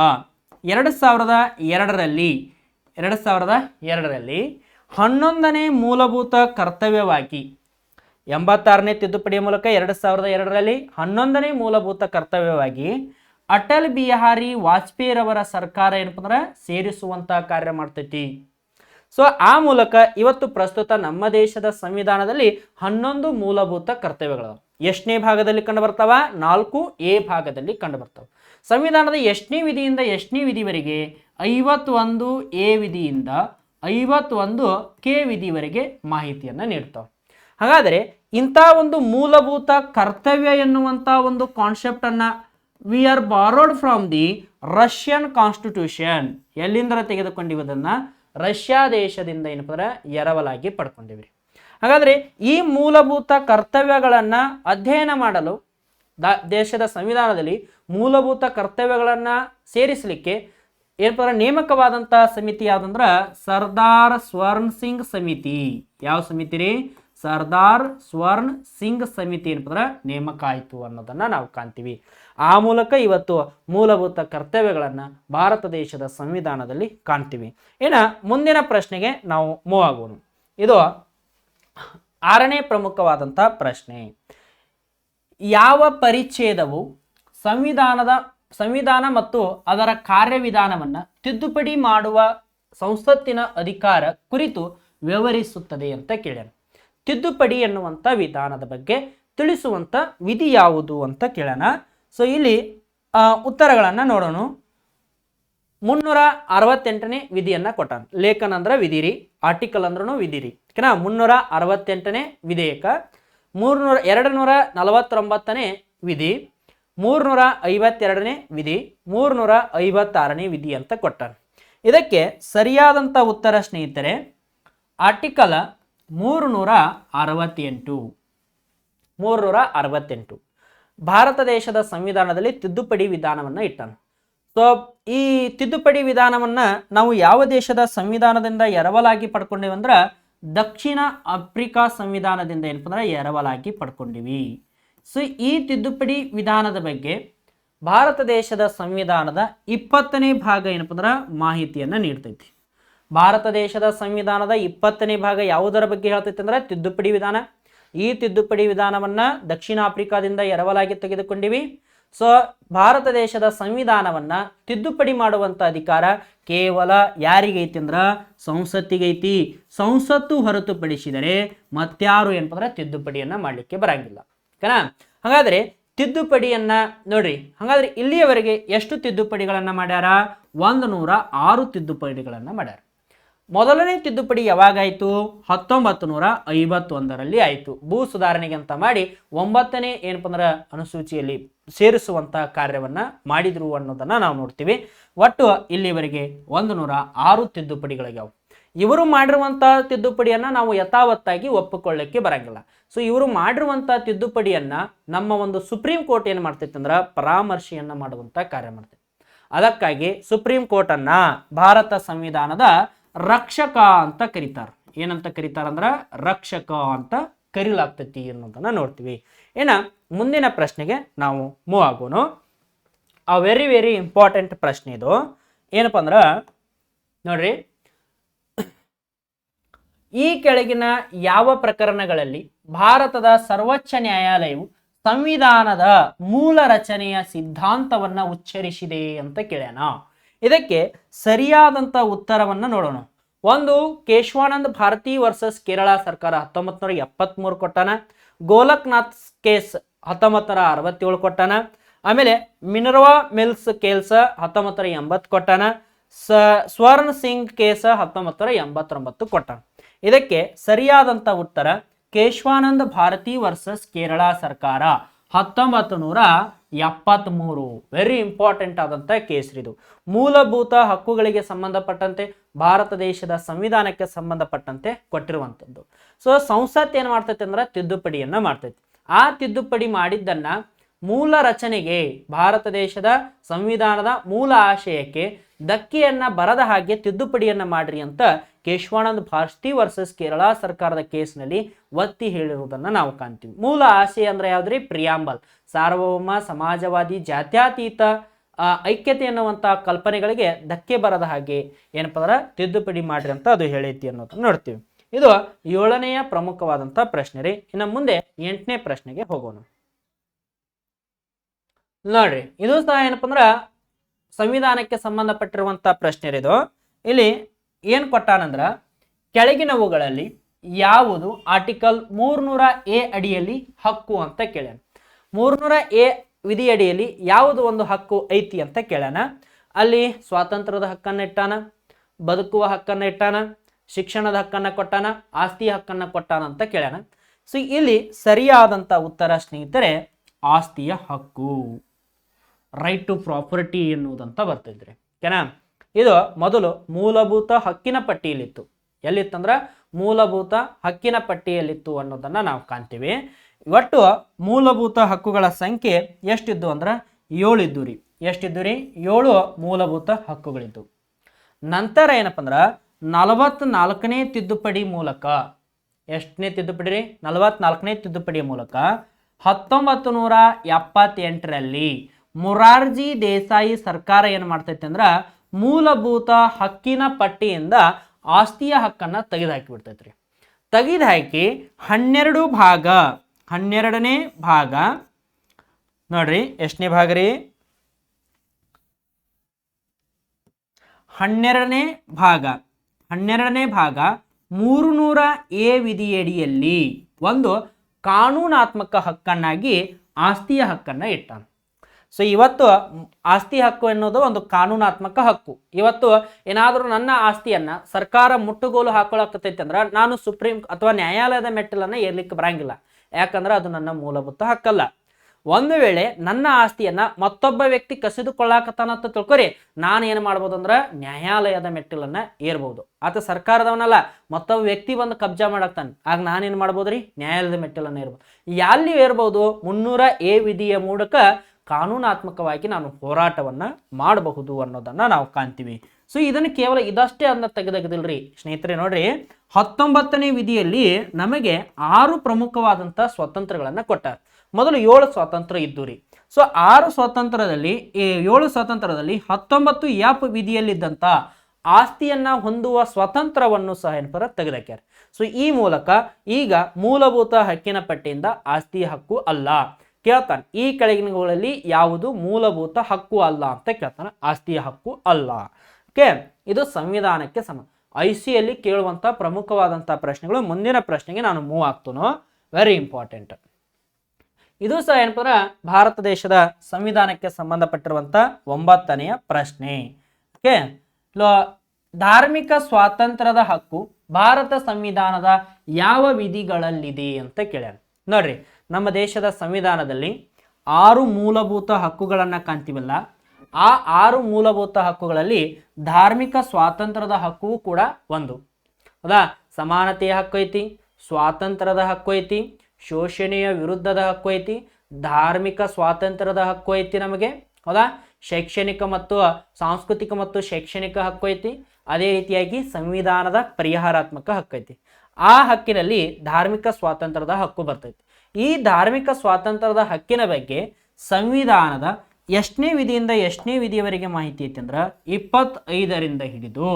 A: ಎರಡು ಸಾವಿರದ ಎರಡರಲ್ಲಿ, ಎರಡು ಸಾವಿರದ ಎರಡರಲ್ಲಿ ಹನ್ನೊಂದನೇ ಮೂಲಭೂತ ಕರ್ತವ್ಯವಾಗಿ, ಎಂಬತ್ತಾರನೇ ತಿದ್ದುಪಡಿಯ ಮೂಲಕ ಎರಡು ಸಾವಿರದ ಎರಡರಲ್ಲಿ ಹನ್ನೊಂದನೇ ಮೂಲಭೂತ ಕರ್ತವ್ಯವಾಗಿ ಅಟಲ್ ಬಿಹಾರಿ ವಾಜಪೇಯಿರವರ ಸರ್ಕಾರ ಏನಪ್ಪ ಅಂದ್ರೆ ಕಾರ್ಯ ಮಾಡ್ತೈತಿ. ಸೊ ಆ ಮೂಲಕ ಇವತ್ತು ಪ್ರಸ್ತುತ ನಮ್ಮ ದೇಶದ ಸಂವಿಧಾನದಲ್ಲಿ ಹನ್ನೊಂದು ಮೂಲಭೂತ ಕರ್ತವ್ಯಗಳು ಎಷ್ಟನೇ ಭಾಗದಲ್ಲಿ ಕಂಡು ಬರ್ತಾವ? ನಾಲ್ಕು ಎ ಭಾಗದಲ್ಲಿ ಕಂಡು ಬರ್ತಾವ. ಸಂವಿಧಾನದ ಎಷ್ಟನೇ ವಿಧಿಯಿಂದ ಎಷ್ಟನೇ ವಿಧಿವರೆಗೆ? ಐವತ್ತೊಂದು ಎ ವಿಧಿಯಿಂದ ಐವತ್ತೊಂದು ಕೆ ವಿಧಿವರೆಗೆ ಮಾಹಿತಿಯನ್ನು ನೀಡ್ತಾವೆ. ಹಾಗಾದರೆ ಇಂಥ ಒಂದು ಮೂಲಭೂತ ಕರ್ತವ್ಯ ಎನ್ನುವಂಥ ಒಂದು ಕಾನ್ಸೆಪ್ಟನ್ನು we are borrowed from the Russian constitution ಎಲ್ಲಿಂದ ತೆಗೆದುಕೊಂಡಿವುದನ್ನು? ರಷ್ಯಾ ದೇಶದಿಂದ ಏನಪ್ಪ ಎರವಲಾಗಿ ಪಡ್ಕೊಂಡಿವ್ರಿ. ಹಾಗಾದರೆ ಈ ಮೂಲಭೂತ ಕರ್ತವ್ಯಗಳನ್ನು ಅಧ್ಯಯನ ಮಾಡಲು ದ, ದೇಶದ ಸಂವಿಧಾನದಲ್ಲಿ ಮೂಲಭೂತ ಕರ್ತವ್ಯಗಳನ್ನು ಸೇರಿಸಲಿಕ್ಕೆ ಏನಪ್ಪ ನೇಮಕವಾದಂಥ ಸಮಿತಿ ಯಾವುದಂದ್ರೆ ಸರ್ದಾರ್ ಸ್ವರ್ಣ್ ಸಿಂಗ್ ಸಮಿತಿ. ಯಾವ ಸಮಿತಿ ರೀ? ಸರ್ದಾರ್ ಸ್ವರ್ಣ್ ಸಿಂಗ್ ಸಮಿತಿ ಏನಪ್ಪ ನೇಮಕ ಆಯಿತು ಅನ್ನೋದನ್ನು ನಾವು ಕಾಣ್ತೀವಿ. ಆ ಮೂಲಕ ಇವತ್ತು ಮೂಲಭೂತ ಕರ್ತವ್ಯಗಳನ್ನು ಭಾರತ ದೇಶದ ಸಂವಿಧಾನದಲ್ಲಿ ಕಾಣ್ತೀವಿ. ಇನ್ನು ಮುಂದಿನ ಪ್ರಶ್ನೆಗೆ ನಾವು ಮೂವ್ ಆಗೋಣ. ಇದು ಆರನೇ ಪ್ರಮುಖವಾದಂಥ ಪ್ರಶ್ನೆ. ಯಾವ ಪರಿಚ್ಛೇದವು ಸಂವಿಧಾನದ, ಸಂವಿಧಾನ ಮತ್ತು ಅದರ ಕಾರ್ಯವಿಧಾನವನ್ನು ತಿದ್ದುಪಡಿ ಮಾಡುವ ಸಂಸತ್ತಿನ ಅಧಿಕಾರ ಕುರಿತು ವಿವರಿಸುತ್ತದೆ ಅಂತ ಕೇಳೋಣ ತಿದ್ದುಪಡಿ ಎನ್ನುವಂಥ ವಿಧಾನದ ಬಗ್ಗೆ ತಿಳಿಸುವಂಥ ವಿಧಿ ಯಾವುದು ಅಂತ ಕೇಳೋಣ ಸೊ ಇಲ್ಲಿ ಉತ್ತರಗಳನ್ನು ನೋಡೋಣ. ಮುನ್ನೂರ ಅರವತ್ತೆಂಟನೇ ವಿಧಿಯನ್ನು ಕೊಟ್ಟಾನ. ಲೇಖನ ಅಂದ್ರೆ ವಿಧಿರಿ ಆರ್ಟಿಕಲ್ ಅಂದ್ರೂ ವಿಧಿರಿ. ಓಕೆನಾ? ಮುನ್ನೂರ ಅರವತ್ತೆಂಟನೇ ವಿಧೇಯಕ. ಮೂರ್ನೂರ ಎರಡು ನೂರ ನಲವತ್ತೊಂಬತ್ತನೇ ವಿಧಿ, ಮೂರ್ನೂರ ಐವತ್ತೆರಡನೇ ವಿಧಿ, ಮೂರ್ನೂರ ಐವತ್ತಾರನೇ ವಿಧಿ ಅಂತ ಕೊಟ್ಟಾರೆ ಇದಕ್ಕೆ ಸರಿಯಾದಂಥ ಉತ್ತರ ಸ್ನೇಹಿತರೆ, ಆರ್ಟಿಕಲ್ ಮೂರುನೂರ ಅರವತ್ತೆಂಟು. ಮೂರುನೂರ ಅರವತ್ತೆಂಟು. ಭಾರತ ದೇಶದ ಸಂವಿಧಾನದಲ್ಲಿ ತಿದ್ದುಪಡಿ ವಿಧಾನವನ್ನು ಇಟ್ಟನು. ಸೊ ಈ ತಿದ್ದುಪಡಿ ವಿಧಾನವನ್ನು ನಾವು ಯಾವ ದೇಶದ ಸಂವಿಧಾನದಿಂದ ಎರವಲಾಗಿ ಪಡ್ಕೊಂಡೇವಂದ್ರೆ ದಕ್ಷಿಣ ಆಫ್ರಿಕಾ ಸಂವಿಧಾನದಿಂದ ಏನಪ್ಪ ಅಂದ್ರೆ ಎರವಲಾಗಿ ಪಡ್ಕೊಂಡಿವಿ. ಸೊ ಈ ತಿದ್ದುಪಡಿ ವಿಧಾನದ ಬಗ್ಗೆ ಭಾರತ ದೇಶದ ಸಂವಿಧಾನದ ಇಪ್ಪತ್ತನೇ ಭಾಗ ಏನಪ್ಪ ಅಂದ್ರೆ ಮಾಹಿತಿಯನ್ನು ನೀಡ್ತೈತಿ. ಭಾರತ ದೇಶದ ಸಂವಿಧಾನದ ಇಪ್ಪತ್ತನೇ ಭಾಗ ಯಾವುದರ ಬಗ್ಗೆ ಹೇಳ್ತೈತಿ ಅಂದ್ರೆ, ತಿದ್ದುಪಡಿ ವಿಧಾನ. ಈ ತಿದ್ದುಪಡಿ ವಿಧಾನವನ್ನ ದಕ್ಷಿಣ ಆಫ್ರಿಕಾದಿಂದ ಎರವಲಾಗಿ ತೆಗೆದುಕೊಂಡಿವಿ. ಸೊ ಭಾರತ ದೇಶದ ಸಂವಿಧಾನವನ್ನ ತಿದ್ದುಪಡಿ ಮಾಡುವಂತ ಅಧಿಕಾರ ಕೇವಲ ಯಾರಿಗೈತಿ ಅಂದ್ರ ಸಂಸತ್ತಿಗೈತಿ. ಸಂಸತ್ತು ಹೊರತುಪಡಿಸಿದರೆ ಮತ್ಯಾರು ಏನಪ್ಪ ತಿದ್ದುಪಡಿಯನ್ನ ಮಾಡ್ಲಿಕ್ಕೆ ಬರಂಗಿಲ್ಲ. ಓಕೆನಾ ಹಾಗಾದ್ರೆ ತಿದ್ದುಪಡಿಯನ್ನ ನೋಡ್ರಿ, ಹಾಗಾದ್ರೆ ಇಲ್ಲಿಯವರೆಗೆ ಎಷ್ಟು ತಿದ್ದುಪಡಿಗಳನ್ನ ಮಾಡ್ಯಾರ? ಒಂದು ನೂರ ಆರು ತಿದ್ದುಪಡಿಗಳನ್ನ ಮಾಡ್ಯಾರ. ಮೊದಲನೇ ತಿದ್ದುಪಡಿ ಯಾವಾಗಾಯಿತು ಹತ್ತೊಂಬತ್ತು ನೂರ ಐವತ್ತೊಂದರಲ್ಲಿ ಆಯಿತು. ಭೂ ಸುಧಾರಣೆಗೆ ಅಂತ ಮಾಡಿ ಒಂಬತ್ತನೇ ಏನಪ್ಪ ಅಂದ್ರೆ ಅನುಸೂಚಿಯಲ್ಲಿ ಸೇರಿಸುವಂಥ ಕಾರ್ಯವನ್ನ ಮಾಡಿದ್ರು ಅನ್ನೋದನ್ನ ನಾವು ನೋಡ್ತೀವಿ. ಒಟ್ಟು ಇಲ್ಲಿವರೆಗೆ ಒಂದು ನೂರ ಆರು ತಿದ್ದುಪಡಿಗಳಿಗಾವು ಇವರು ಮಾಡಿರುವಂಥ ತಿದ್ದುಪಡಿಯನ್ನ ನಾವು ಯಥಾವತ್ತಾಗಿ ಒಪ್ಪಿಕೊಳ್ಳಕ್ಕೆ ಬರಂಗಿಲ್ಲ. ಸೊ ಇವರು ಮಾಡಿರುವಂಥ ತಿದ್ದುಪಡಿಯನ್ನ ನಮ್ಮ ಒಂದು ಸುಪ್ರೀಂ ಕೋರ್ಟ್ ಏನು ಮಾಡ್ತೈತೆ ಅಂದ್ರೆ ಪರಾಮರ್ಶೆಯನ್ನ ಮಾಡುವಂಥ ಕಾರ್ಯ ಮಾಡ್ತೈತೆ. ಅದಕ್ಕಾಗಿ ಸುಪ್ರೀಂ ಕೋರ್ಟನ್ನ ಭಾರತ ಸಂವಿಧಾನದ ರಕ್ಷಕ ಅಂತ ಕರೀತಾರೆ. ಏನಂತ ಕರೀತಾರಂದ್ರೆ ರಕ್ಷಕ ಅಂತ ಕರೀಲಾಗ್ತೈತಿ ಅನ್ನೋದನ್ನ ನೋಡ್ತೀವಿ. ಏನ, ಮುಂದಿನ ಪ್ರಶ್ನೆಗೆ ನಾವು ಮೂವ್ ಆಗೋನು ಆ ವೆರಿ ವೆರಿ ಇಂಪಾರ್ಟೆಂಟ್ ಪ್ರಶ್ನೆ ಇದು. ಏನಪ್ಪ ಅಂದ್ರೆ, ನೋಡ್ರಿ. ಈ ಕೆಳಗಿನ ಯಾವ ಪ್ರಕರಣಗಳಲ್ಲಿ ಭಾರತದ ಸರ್ವೋಚ್ಚ ನ್ಯಾಯಾಲಯವು ಸಂವಿಧಾನದ ಮೂಲ ರಚನೆಯ ಸಿದ್ಧಾಂತವನ್ನ ಉಚ್ಚರಿಸಿದೆ ಅಂತ ಕೇಳ್ಯಾನ? ಇದಕ್ಕೆ ಸರಿಯಾದಂಥ ಉತ್ತರವನ್ನು ನೋಡೋಣ. ಒಂದು, ಕೇಶವಾನಂದ್ ಭಾರತಿ ವರ್ಸಸ್ ಕೇರಳ ಸರ್ಕಾರ ಹತ್ತೊಂಬತ್ತು ನೂರ ಎಪ್ಪತ್ತ್ಮೂರು ಕೊಟ್ಟಾನ. ಗೋಲಕ್ನಾಥ್ ಕೇಸ್ ಹತ್ತೊಂಬತ್ತು ನೂರ ಅರವತ್ತೇಳು ಕೊಟ್ಟಾನ. ಆಮೇಲೆ ಮಿನರ್ವಾ ಮಿಲ್ಸ್ ಕೇಲ್ಸ ಹತ್ತೊಂಬತ್ತು ನೂರ ಎಂಬತ್ತು ಕೊಟ್ಟಾನ. ಸ, ಸ್ವರ್ಣ ಸಿಂಗ್ ಕೇಸ್ ಹತ್ತೊಂಬತ್ತು ನೂರ ಎಂಬತ್ತೊಂಬತ್ತು ಕೊಟ್ಟಾನ. ಇದಕ್ಕೆ ಸರಿಯಾದಂಥ ಉತ್ತರ, ಕೇಶವಾನಂದ ಭಾರತಿ ವರ್ಸಸ್ ಕೇರಳ ಸರ್ಕಾರ. ಹತ್ತೊಂಬತ್ತು ನೂರ ಎಪ್ಪತ್ತ್ಮೂರು. ವೆರಿ ಇಂಪಾರ್ಟೆಂಟ್ ಆದಂಥ ಕೇಸ್ ಇದು ಮೂಲಭೂತ ಹಕ್ಕುಗಳಿಗೆ ಸಂಬಂಧಪಟ್ಟಂತೆ, ಭಾರತ ದೇಶದ ಸಂವಿಧಾನಕ್ಕೆ ಸಂಬಂಧಪಟ್ಟಂತೆ ಕೊಟ್ಟಿರುವಂಥದ್ದು ಸೊ ಸಂಸತ್ ಏನು ಮಾಡ್ತೈತೆ ಅಂದ್ರೆ ತಿದ್ದುಪಡಿಯನ್ನು ಮಾಡ್ತೈತಿ. ಆ ತಿದ್ದುಪಡಿ ಮಾಡಿದ್ದನ್ನ ಮೂಲ ರಚನೆಗೆ ಭಾರತ ದೇಶದ ಸಂವಿಧಾನದ ಮೂಲ ಆಶಯಕ್ಕೆ ಧಕ್ಕೆಯನ್ನ ಬರದ ಹಾಗೆ ತಿದ್ದುಪಡಿಯನ್ನ ಮಾಡ್ರಿ ಅಂತ ಕೇಶವಾನಂದ್ ಭಾರತಿ ವರ್ಸಸ್ ಕೇರಳ ಸರ್ಕಾರದ ಕೇಸ್ನಲ್ಲಿ ಒತ್ತಿ ಹೇಳಿರುವುದನ್ನ ನಾವು ಕಾಣ್ತೀವಿ. ಮೂಲ ಆಶಯ ಅಂದ್ರೆ ಯಾವ್ದ್ರಿ? ಪ್ರಿಯಾಂಬಲ್. ಸಾರ್ವಭೌಮ, ಸಮಾಜವಾದಿ, ಜಾತ್ಯತೀತ ಐಕ್ಯತೆ ಅನ್ನುವಂತಹ ಕಲ್ಪನೆಗಳಿಗೆ ಧಕ್ಕೆ ಬರದ ಹಾಗೆ ಏನಪ್ಪ ಅಂದ್ರೆ ತಿದ್ದುಪಡಿ ಮಾಡ್ರಿ ಅಂತ ಅದು ಹೇಳೈತಿ ಅನ್ನೋದನ್ನ ನೋಡ್ತೀವಿ. ಇದು ಏಳನೆಯ ಪ್ರಮುಖವಾದಂತಹ ಪ್ರಶ್ನೆ ರೀ. ಇನ್ನು ಮುಂದೆ ಎಂಟನೇ ಪ್ರಶ್ನೆಗೆ ಹೋಗೋಣ. ನೋಡ್ರಿ, ಇದು ಸಹ ಏನಪ್ಪ ಅಂದ್ರೆ ಸಂವಿಧಾನಕ್ಕೆ ಸಂಬಂಧಪಟ್ಟಿರುವಂಥ ಪ್ರಶ್ನೆ ಇದು. ಇಲ್ಲಿ ಏನು ಕೊಟ್ಟಾನಂದ್ರ ಕೆಳಗಿನವುಗಳಲ್ಲಿ ಯಾವುದು ಆರ್ಟಿಕಲ್ ಮೂರ್ನೂರ ಎ ಅಡಿಯಲ್ಲಿ ಹಕ್ಕು ಅಂತ ಕೇಳ್ಯಾನ. ಮೂರ್ನೂರ ಎ ವಿಧಿ ಅಡಿಯಲ್ಲಿ ಯಾವುದು ಒಂದು ಹಕ್ಕು ಐತಿ ಅಂತ ಕೇಳ್ಯಾನ. ಅಲ್ಲಿ ಸ್ವಾತಂತ್ರ್ಯದ ಹಕ್ಕನ್ನು ಇಟ್ಟಾನ, ಬದುಕುವ ಹಕ್ಕನ್ನು ಇಟ್ಟಾನ, ಶಿಕ್ಷಣದ ಹಕ್ಕನ್ನು ಕೊಟ್ಟಾನ, ಆಸ್ತಿ ಹಕ್ಕನ್ನು ಕೊಟ್ಟಾನ ಅಂತ ಕೇಳ್ಯಾನ. ಸೊ ಇಲ್ಲಿ ಸರಿಯಾದಂಥ ಉತ್ತರ ಸ್ನೇಹಿತರೆ, ಆಸ್ತಿಯ ಹಕ್ಕು. ರೈಟ್ ಟು ಪ್ರಾಪರ್ಟಿ ಎನ್ನುವುದಂತ ಬರ್ತಿದ್ರಿ. ಓಕೆನಾ ಇದು ಮೊದಲು ಮೂಲಭೂತ ಹಕ್ಕಿನ ಪಟ್ಟಿಯಲ್ಲಿತ್ತು. ಎಲ್ಲಿತ್ತಂದ್ರೆ? ಮೂಲಭೂತ ಹಕ್ಕಿನ ಪಟ್ಟಿಯಲ್ಲಿತ್ತು ಅನ್ನೋದನ್ನ ನಾವು ಕಾಣ್ತೀವಿ. ಒಟ್ಟು ಮೂಲಭೂತ ಹಕ್ಕುಗಳ ಸಂಖ್ಯೆ ಎಷ್ಟಿದ್ದು ಅಂದ್ರೆ? ಏಳು ಇದ್ದು ರೀ. ಎಷ್ಟಿದ್ದು ರೀ? ಏಳು ಮೂಲಭೂತ ಹಕ್ಕುಗಳಿದ್ದು. ನಂತರ ಏನಪ್ಪ ಅಂದ್ರೆ? ನಲವತ್ನಾಲ್ಕನೇ ತಿದ್ದುಪಡಿ ಮೂಲಕ. ಎಷ್ಟನೇ ತಿದ್ದುಪಡಿ ರೀ? ನಲವತ್ನಾಲ್ಕನೇ ತಿದ್ದುಪಡಿ ಮೂಲಕ ಹತ್ತೊಂಬತ್ತು ನೂರ ಎಪ್ಪತ್ತೆಂಟರಲ್ಲಿ ಮೊರಾರ್ಜಿ ದೇಸಾಯಿ ಸರ್ಕಾರ ಏನು ಮಾಡ್ತೈತೆ ಅಂದ್ರೆ ಮೂಲಭೂತ ಹಕ್ಕಿನ ಪಟ್ಟಿಯಿಂದ ಆಸ್ತಿಯ ಹಕ್ಕನ್ನು ತೆಗೆದುಹಾಕಿ ಬಿಡ್ತೈತೆ ರೀ ತೆಗೆದುಹಾಕಿ ಹನ್ನೆರಡು ಭಾಗ, ಹನ್ನೆರಡನೇ ಭಾಗ, ನೋಡ್ರಿ ಎಷ್ಟನೇ ಭಾಗ ರೀ? ಹನ್ನೆರಡನೇ ಭಾಗ ಹನ್ನೆರಡನೇ ಭಾಗ ಮೂರು ನೂರ ಎ ವಿಧಿಯಡಿಯಲ್ಲಿ ಒಂದು ಕಾನೂನಾತ್ಮಕ ಹಕ್ಕನ್ನಾಗಿ ಆಸ್ತಿಯ ಹಕ್ಕನ್ನು ಇಟ್ಟಾನ. ಸೊ ಇವತ್ತು ಆಸ್ತಿ ಹಕ್ಕು ಎನ್ನುವುದು ಒಂದು ಕಾನೂನಾತ್ಮಕ ಹಕ್ಕು. ಇವತ್ತು ಏನಾದರೂ ನನ್ನ ಆಸ್ತಿಯನ್ನು ಸರ್ಕಾರ ಮುಟ್ಟುಗೋಲು ಹಾಕೊಳಕತ್ತೈತೆ ಅಂದ್ರೆ ನಾನು ಸುಪ್ರೀಂ ಅಥವಾ ನ್ಯಾಯಾಲಯದ ಮೆಟ್ಟಲನ್ನು ಏರ್ಲಿಕ್ಕೆ ಬರಂಗಿಲ್ಲ. ಯಾಕಂದ್ರೆ ಅದು ನನ್ನ ಮೂಲಭೂತ ಹಕ್ಕಲ್ಲ. ಒಂದು ವೇಳೆ ನನ್ನ ಆಸ್ತಿಯನ್ನ ಮತ್ತೊಬ್ಬ ವ್ಯಕ್ತಿ ಕಸಿದುಕೊಳ್ಳಾಕತ್ತಾನ ಅಂತ ತಿಳ್ಕೊರಿ, ನಾನು ಏನು ಮಾಡ್ಬೋದು ಅಂದ್ರೆ ನ್ಯಾಯಾಲಯದ ಮೆಟ್ಟಿಲನ್ನ ಏರ್ಬೋದು. ಆತ ಸರ್ಕಾರದವನಲ್ಲ, ಮತ್ತೊಬ್ಬ ವ್ಯಕ್ತಿ ಬಂದು ಕಬ್ಜಾ ಮಾಡಾಕ್ತಾನೆ. ಆಗ ನಾನೇನು ಮಾಡ್ಬೋದು ರೀ ನ್ಯಾಯಾಲಯದ ಮೆಟ್ಟಿಲನ್ನ ಏರ್ಬೋದು. ಎಲ್ಲಿ ಏರ್ಬೋದು? ಮುನ್ನೂರ ಎ ವಿಧಿಯ ಮೂಲಕ ಕಾನೂನಾತ್ಮಕವಾಗಿ ನಾನು ಹೋರಾಟವನ್ನು ಮಾಡಬಹುದು ಅನ್ನೋದನ್ನು ನಾವು ಕಾಣ್ತೀವಿ. ಸೊ ಇದನ್ನು ಕೇವಲ ಇದಷ್ಟೇ ಅಂತ ತೆಗೆದಗದಿಲ್ರಿ. ಸ್ನೇಹಿತರೆ, ನೋಡ್ರಿ, ಹತ್ತೊಂಬತ್ತನೇ ವಿಧಿಯಲ್ಲಿ ನಮಗೆ ಆರು ಪ್ರಮುಖವಾದಂಥ ಸ್ವಾತಂತ್ರ್ಯಗಳನ್ನು ಕೊಟ್ಟಾರ. ಮೊದಲು ಏಳು ಸ್ವಾತಂತ್ರ್ಯ ಇದ್ದು ರೀ. ಸೊ ಆರು ಸ್ವಾತಂತ್ರ್ಯದಲ್ಲಿ ಏಳು ಸ್ವಾತಂತ್ರ್ಯದಲ್ಲಿ ಹತ್ತೊಂಬತ್ತು ಯಾಪ್ ವಿಧಿಯಲ್ಲಿದ್ದಂಥ ಆಸ್ತಿಯನ್ನ ಹೊಂದುವ ಸ್ವತಂತ್ರವನ್ನು ಸಹ ಏನಪ್ಪ ತೆಗೆದಾಕ್ಯಾರ. ಸೊ ಈ ಮೂಲಕ ಈಗ ಮೂಲಭೂತ ಹಕ್ಕಿನ ಪಟ್ಟಿಯಿಂದ ಆಸ್ತಿ ಹಕ್ಕು ಅಲ್ಲ. ಕೇಳ್ತಾನೆ. ಈ ಕೆಳಗಿನಗಳಲ್ಲಿ ಯಾವುದು ಮೂಲಭೂತ ಹಕ್ಕು ಅಲ್ಲ ಅಂತ ಕೇಳ್ತಾನೆ. ಆಸ್ತಿಯ ಹಕ್ಕು ಅಲ್ಲ. ಓಕೆ ಇದು ಸಂವಿಧಾನಕ್ಕೆ ಸಮ ಐ ಸಿಯಲ್ಲಿ ಕೇಳುವಂಥ ಪ್ರಮುಖವಾದಂತಹ ಪ್ರಶ್ನೆಗಳು ಮುಂದಿನ ಪ್ರಶ್ನೆಗೆ ನಾನು ಮೂವ್ ಆಗ್ತನೋ. ವೆರಿ ಇಂಪಾರ್ಟೆಂಟ್ ಇದು ಸಹ ಏನಪ್ಪ ಭಾರತ ದೇಶದ ಸಂವಿಧಾನಕ್ಕೆ ಸಂಬಂಧಪಟ್ಟಿರುವಂಥ ಒಂಬತ್ತನೆಯ ಪ್ರಶ್ನೆ. ಓಕೆ ಧಾರ್ಮಿಕ ಸ್ವಾತಂತ್ರ್ಯದ ಹಕ್ಕು ಭಾರತ ಸಂವಿಧಾನದ ಯಾವ ವಿಧಿಗಳಲ್ಲಿದೆ ಅಂತ ಕೇಳ್ಯಾರ ನೋಡ್ರಿ ನಮ್ಮ ದೇಶದ ಸಂವಿಧಾನದಲ್ಲಿ ಆರು ಮೂಲಭೂತ ಹಕ್ಕುಗಳನ್ನು ಕಾಣ್ತೀವಲ್ಲ, ಆ ಆರು ಮೂಲಭೂತ ಹಕ್ಕುಗಳಲ್ಲಿ ಧಾರ್ಮಿಕ ಸ್ವಾತಂತ್ರ್ಯದ ಹಕ್ಕು ಕೂಡ ಒಂದು. ಹೌದಾ ಸಮಾನತೆಯ ಹಕ್ಕು ಐತಿ, ಸ್ವಾತಂತ್ರ್ಯದ ಹಕ್ಕು ಐತಿ, ಶೋಷಣೆಯ ವಿರುದ್ಧದ ಹಕ್ಕು ಐತಿ, ಧಾರ್ಮಿಕ ಸ್ವಾತಂತ್ರ್ಯದ ಹಕ್ಕು ಐತಿ ನಮಗೆ. ಹೌದಾ ಶೈಕ್ಷಣಿಕ ಮತ್ತು ಸಾಂಸ್ಕೃತಿಕ ಮತ್ತು ಶೈಕ್ಷಣಿಕ ಹಕ್ಕು ಐತಿ, ಅದೇ ರೀತಿಯಾಗಿ ಸಂವಿಧಾನದ ಪರಿಹಾರಾತ್ಮಕ ಹಕ್ಕು ಐತಿ. ಆ ಹಕ್ಕಿನಲ್ಲಿ ಧಾರ್ಮಿಕ ಸ್ವಾತಂತ್ರ್ಯದ ಹಕ್ಕು ಬರ್ತೈತಿ. ಈ ಧಾರ್ಮಿಕ ಸ್ವಾತಂತ್ರ್ಯದ ಹಕ್ಕಿನ ಬಗ್ಗೆ ಸಂವಿಧಾನದ ಎಷ್ಟನೇ ವಿಧಿಯಿಂದ ಎಷ್ಟನೇ ವಿಧಿಯವರೆಗೆ ಮಾಹಿತಿ ಐತಿ ಅಂದ್ರೆ ಇಪ್ಪತ್ತೈದರಿಂದ ಹಿಡಿದು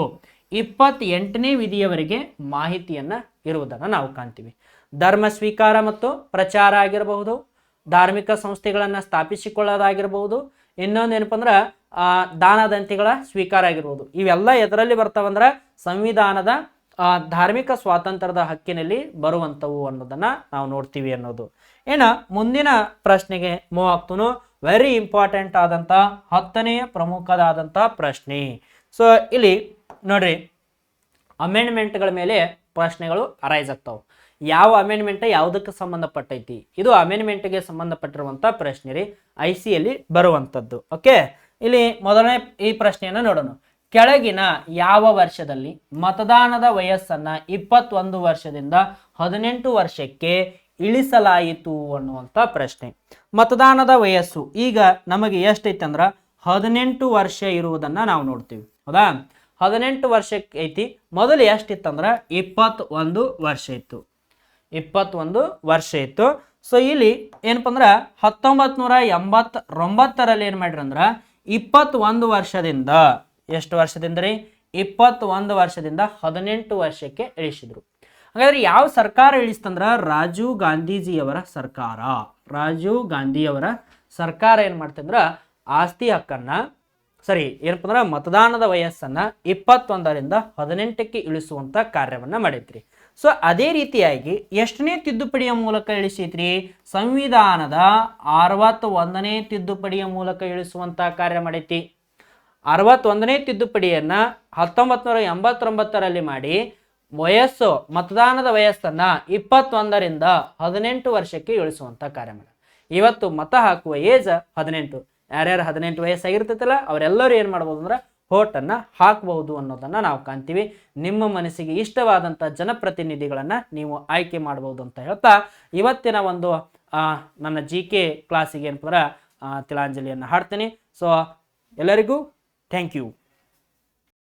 A: ಇಪ್ಪತ್ತೆಂಟನೇ ವಿಧಿಯವರೆಗೆ ಮಾಹಿತಿಯನ್ನ ಇರುವುದನ್ನು ನಾವು ಕಾಣ್ತೀವಿ. ಧರ್ಮ ಸ್ವೀಕಾರ ಮತ್ತು ಪ್ರಚಾರ ಆಗಿರಬಹುದು, ಧಾರ್ಮಿಕ ಸಂಸ್ಥೆಗಳನ್ನು ಸ್ಥಾಪಿಸಿಕೊಳ್ಳೋದಾಗಿರ್ಬೋದು ಇನ್ನೊಂದು ಏನಪ್ಪ ಅಂದ್ರೆ ದಾನದಂತಿಗಳ ಸ್ವೀಕಾರ ಆಗಿರ್ಬೋದು. ಇವೆಲ್ಲ ಎದರಲ್ಲಿ ಬರ್ತಾವಂದ್ರೆ ಸಂವಿಧಾನದ ಧಾರ್ಮಿಕ ಸ್ವಾತಂತ್ರ್ಯದ ಹಕ್ಕಿನಲ್ಲಿ ಬರುವಂಥವು ಅನ್ನೋದನ್ನು ನಾವು ನೋಡ್ತೀವಿ ಅನ್ನೋದು. ಏನು, ಮುಂದಿನ ಪ್ರಶ್ನೆಗೆ ಮೂವ್ ಆಗ್ತನು ವೆರಿ ಇಂಪಾರ್ಟೆಂಟ್ ಆದಂಥ ಹತ್ತನೆಯ ಪ್ರಮುಖದಾದಂಥ ಪ್ರಶ್ನೆ. ಸೊ ಇಲ್ಲಿ ನೋಡ್ರಿ ಅಮೆಂಡ್ಮೆಂಟ್ಗಳ ಮೇಲೆ ಪ್ರಶ್ನೆಗಳು ಅರೈಸ್ ಆಗ್ತಾವೆ. ಯಾವ ಅಮೆಂಡ್ಮೆಂಟ್ ಯಾವುದಕ್ಕೆ ಸಂಬಂಧಪಟ್ಟೈತಿ? ಇದು ಅಮೆಂಡ್ಮೆಂಟ್ಗೆ ಸಂಬಂಧಪಟ್ಟಿರುವಂಥ ಪ್ರಶ್ನೆ ರೀ ಐ ಸಿಯಲ್ಲಿ ಬರುವಂಥದ್ದು. ಓಕೆ ಇಲ್ಲಿ ಮೊದಲನೇ ಈ ಪ್ರಶ್ನೆಯನ್ನು ನೋಡೋಣ. ಕೆಳಗಿನ ಯಾವ ವರ್ಷದಲ್ಲಿ ಮತದಾನದ ವಯಸ್ಸನ್ನು ಇಪ್ಪತ್ತೊಂದು ವರ್ಷದಿಂದ ಹದಿನೆಂಟು ವರ್ಷಕ್ಕೆ ಇಳಿಸಲಾಯಿತು ಅನ್ನುವಂಥ ಪ್ರಶ್ನೆ. ಮತದಾನದ ವಯಸ್ಸು ಈಗ ನಮಗೆ ಎಷ್ಟೈತೆ ಅಂದ್ರೆ ಹದಿನೆಂಟು ವರ್ಷ ಇರುವುದನ್ನು ನಾವು ನೋಡ್ತೀವಿ. ಹೌದಾ? ಹದಿನೆಂಟು ವರ್ಷಕ್ಕೆ ಐತಿ. ಮೊದಲು ಎಷ್ಟಿತ್ತಂದ್ರೆ ಇಪ್ಪತ್ತೊಂದು ವರ್ಷ ಇತ್ತು. ಇಪ್ಪತ್ತೊಂದು ವರ್ಷ ಇತ್ತು. ಸೊ ಇಲ್ಲಿ ಏನಪ್ಪ ಅಂದ್ರೆ ಹತ್ತೊಂಬತ್ತು ನೂರ ಎಂಬತ್ತೊಂಬತ್ತರಲ್ಲಿ ಏನು ಮಾಡ್ರಿ ಅಂದ್ರೆ ಇಪ್ಪತ್ತೊಂದು ವರ್ಷದಿಂದ ಎಷ್ಟು ವರ್ಷದಿಂದ ರೀ? ಇಪ್ಪತ್ತೊಂದು ವರ್ಷದಿಂದ ಹದಿನೆಂಟು ವರ್ಷಕ್ಕೆ ಇಳಿಸಿದ್ರು. ಹಾಗಾದ್ರೆ ಯಾವ ಸರ್ಕಾರ ಇಳಿಸ್ತಂದ್ರ? ರಾಜೀವ್ ಗಾಂಧೀಜಿಯವರ ಸರ್ಕಾರ. ರಾಜೀವ್ ಗಾಂಧಿಯವರ ಸರ್ಕಾರ ಏನು ಮಾಡ್ತಂದ್ರ? ಆಸ್ತಿ ಹಕ್ಕನ್ನ, ಸರಿ ಏನಪ್ಪ ಅಂದ್ರೆ ಮತದಾನದ ವಯಸ್ಸನ್ನ ಇಪ್ಪತ್ತೊಂದರಿಂದ ಹದಿನೆಂಟಕ್ಕೆ ಇಳಿಸುವಂತ ಕಾರ್ಯವನ್ನ ಮಾಡೈತ್ರಿ ಸೊ ಅದೇ ರೀತಿಯಾಗಿ ಎಷ್ಟನೇ ತಿದ್ದುಪಡಿಯ ಮೂಲಕ ಇಳಿಸೈತ್ರಿ ಸಂವಿಧಾನದ ಅರವತ್ತ ಒಂದನೇ ತಿದ್ದುಪಡಿಯ ಮೂಲಕ ಇಳಿಸುವಂತ ಕಾರ್ಯ ಮಾಡೈತಿ ಅರವತ್ತೊಂದನೇ ತಿದ್ದುಪಡಿಯನ್ನ ಹತ್ತೊಂಬತ್ತು ನೂರ ಎಂಬತ್ತೊಂಬತ್ತರಲ್ಲಿ ಮಾಡಿ ವಯಸ್ಸು, ಮತದಾನದ ವಯಸ್ಸನ್ನ ಇಪ್ಪತ್ತೊಂದರಿಂದ ಹದಿನೆಂಟು ವರ್ಷಕ್ಕೆ ಇಳಿಸುವಂತ ಕಾರ್ಯ ಇವತ್ತು ಮತ ಹಾಕುವ ಏಜ್ ಹದಿನೆಂಟು. ಯಾರ್ಯಾರು ಹದಿನೆಂಟು ವಯಸ್ಸಾಗಿರ್ತೈತಲ್ಲ, ಅವರೆಲ್ಲರೂ ಏನು ಮಾಡ್ಬೋದು ಅಂದ್ರೆ ಹೋಟನ್ನು ಹಾಕಬಹುದು ಅನ್ನೋದನ್ನು ನಾವು ಕಾಣ್ತೀವಿ. ನಿಮ್ಮ ಮನಸ್ಸಿಗೆ ಇಷ್ಟವಾದಂಥ ಜನಪ್ರತಿನಿಧಿಗಳನ್ನು ನೀವು ಆಯ್ಕೆ ಮಾಡಬಹುದು ಅಂತ ಹೇಳ್ತಾ, ಇವತ್ತಿನ ಒಂದು ನನ್ನ ಜಿ ಕೆ ಕ್ಲಾಸಿಗೆ ಏನಪ್ಪ ಅಂದ್ರೆ ತಿಳಾಂಜಲಿಯನ್ನು ಹಾಡ್ತೀನಿ. ಸೊ ಎಲ್ಲರಿಗೂ ಥ್ಯಾಂಕ್ ಯು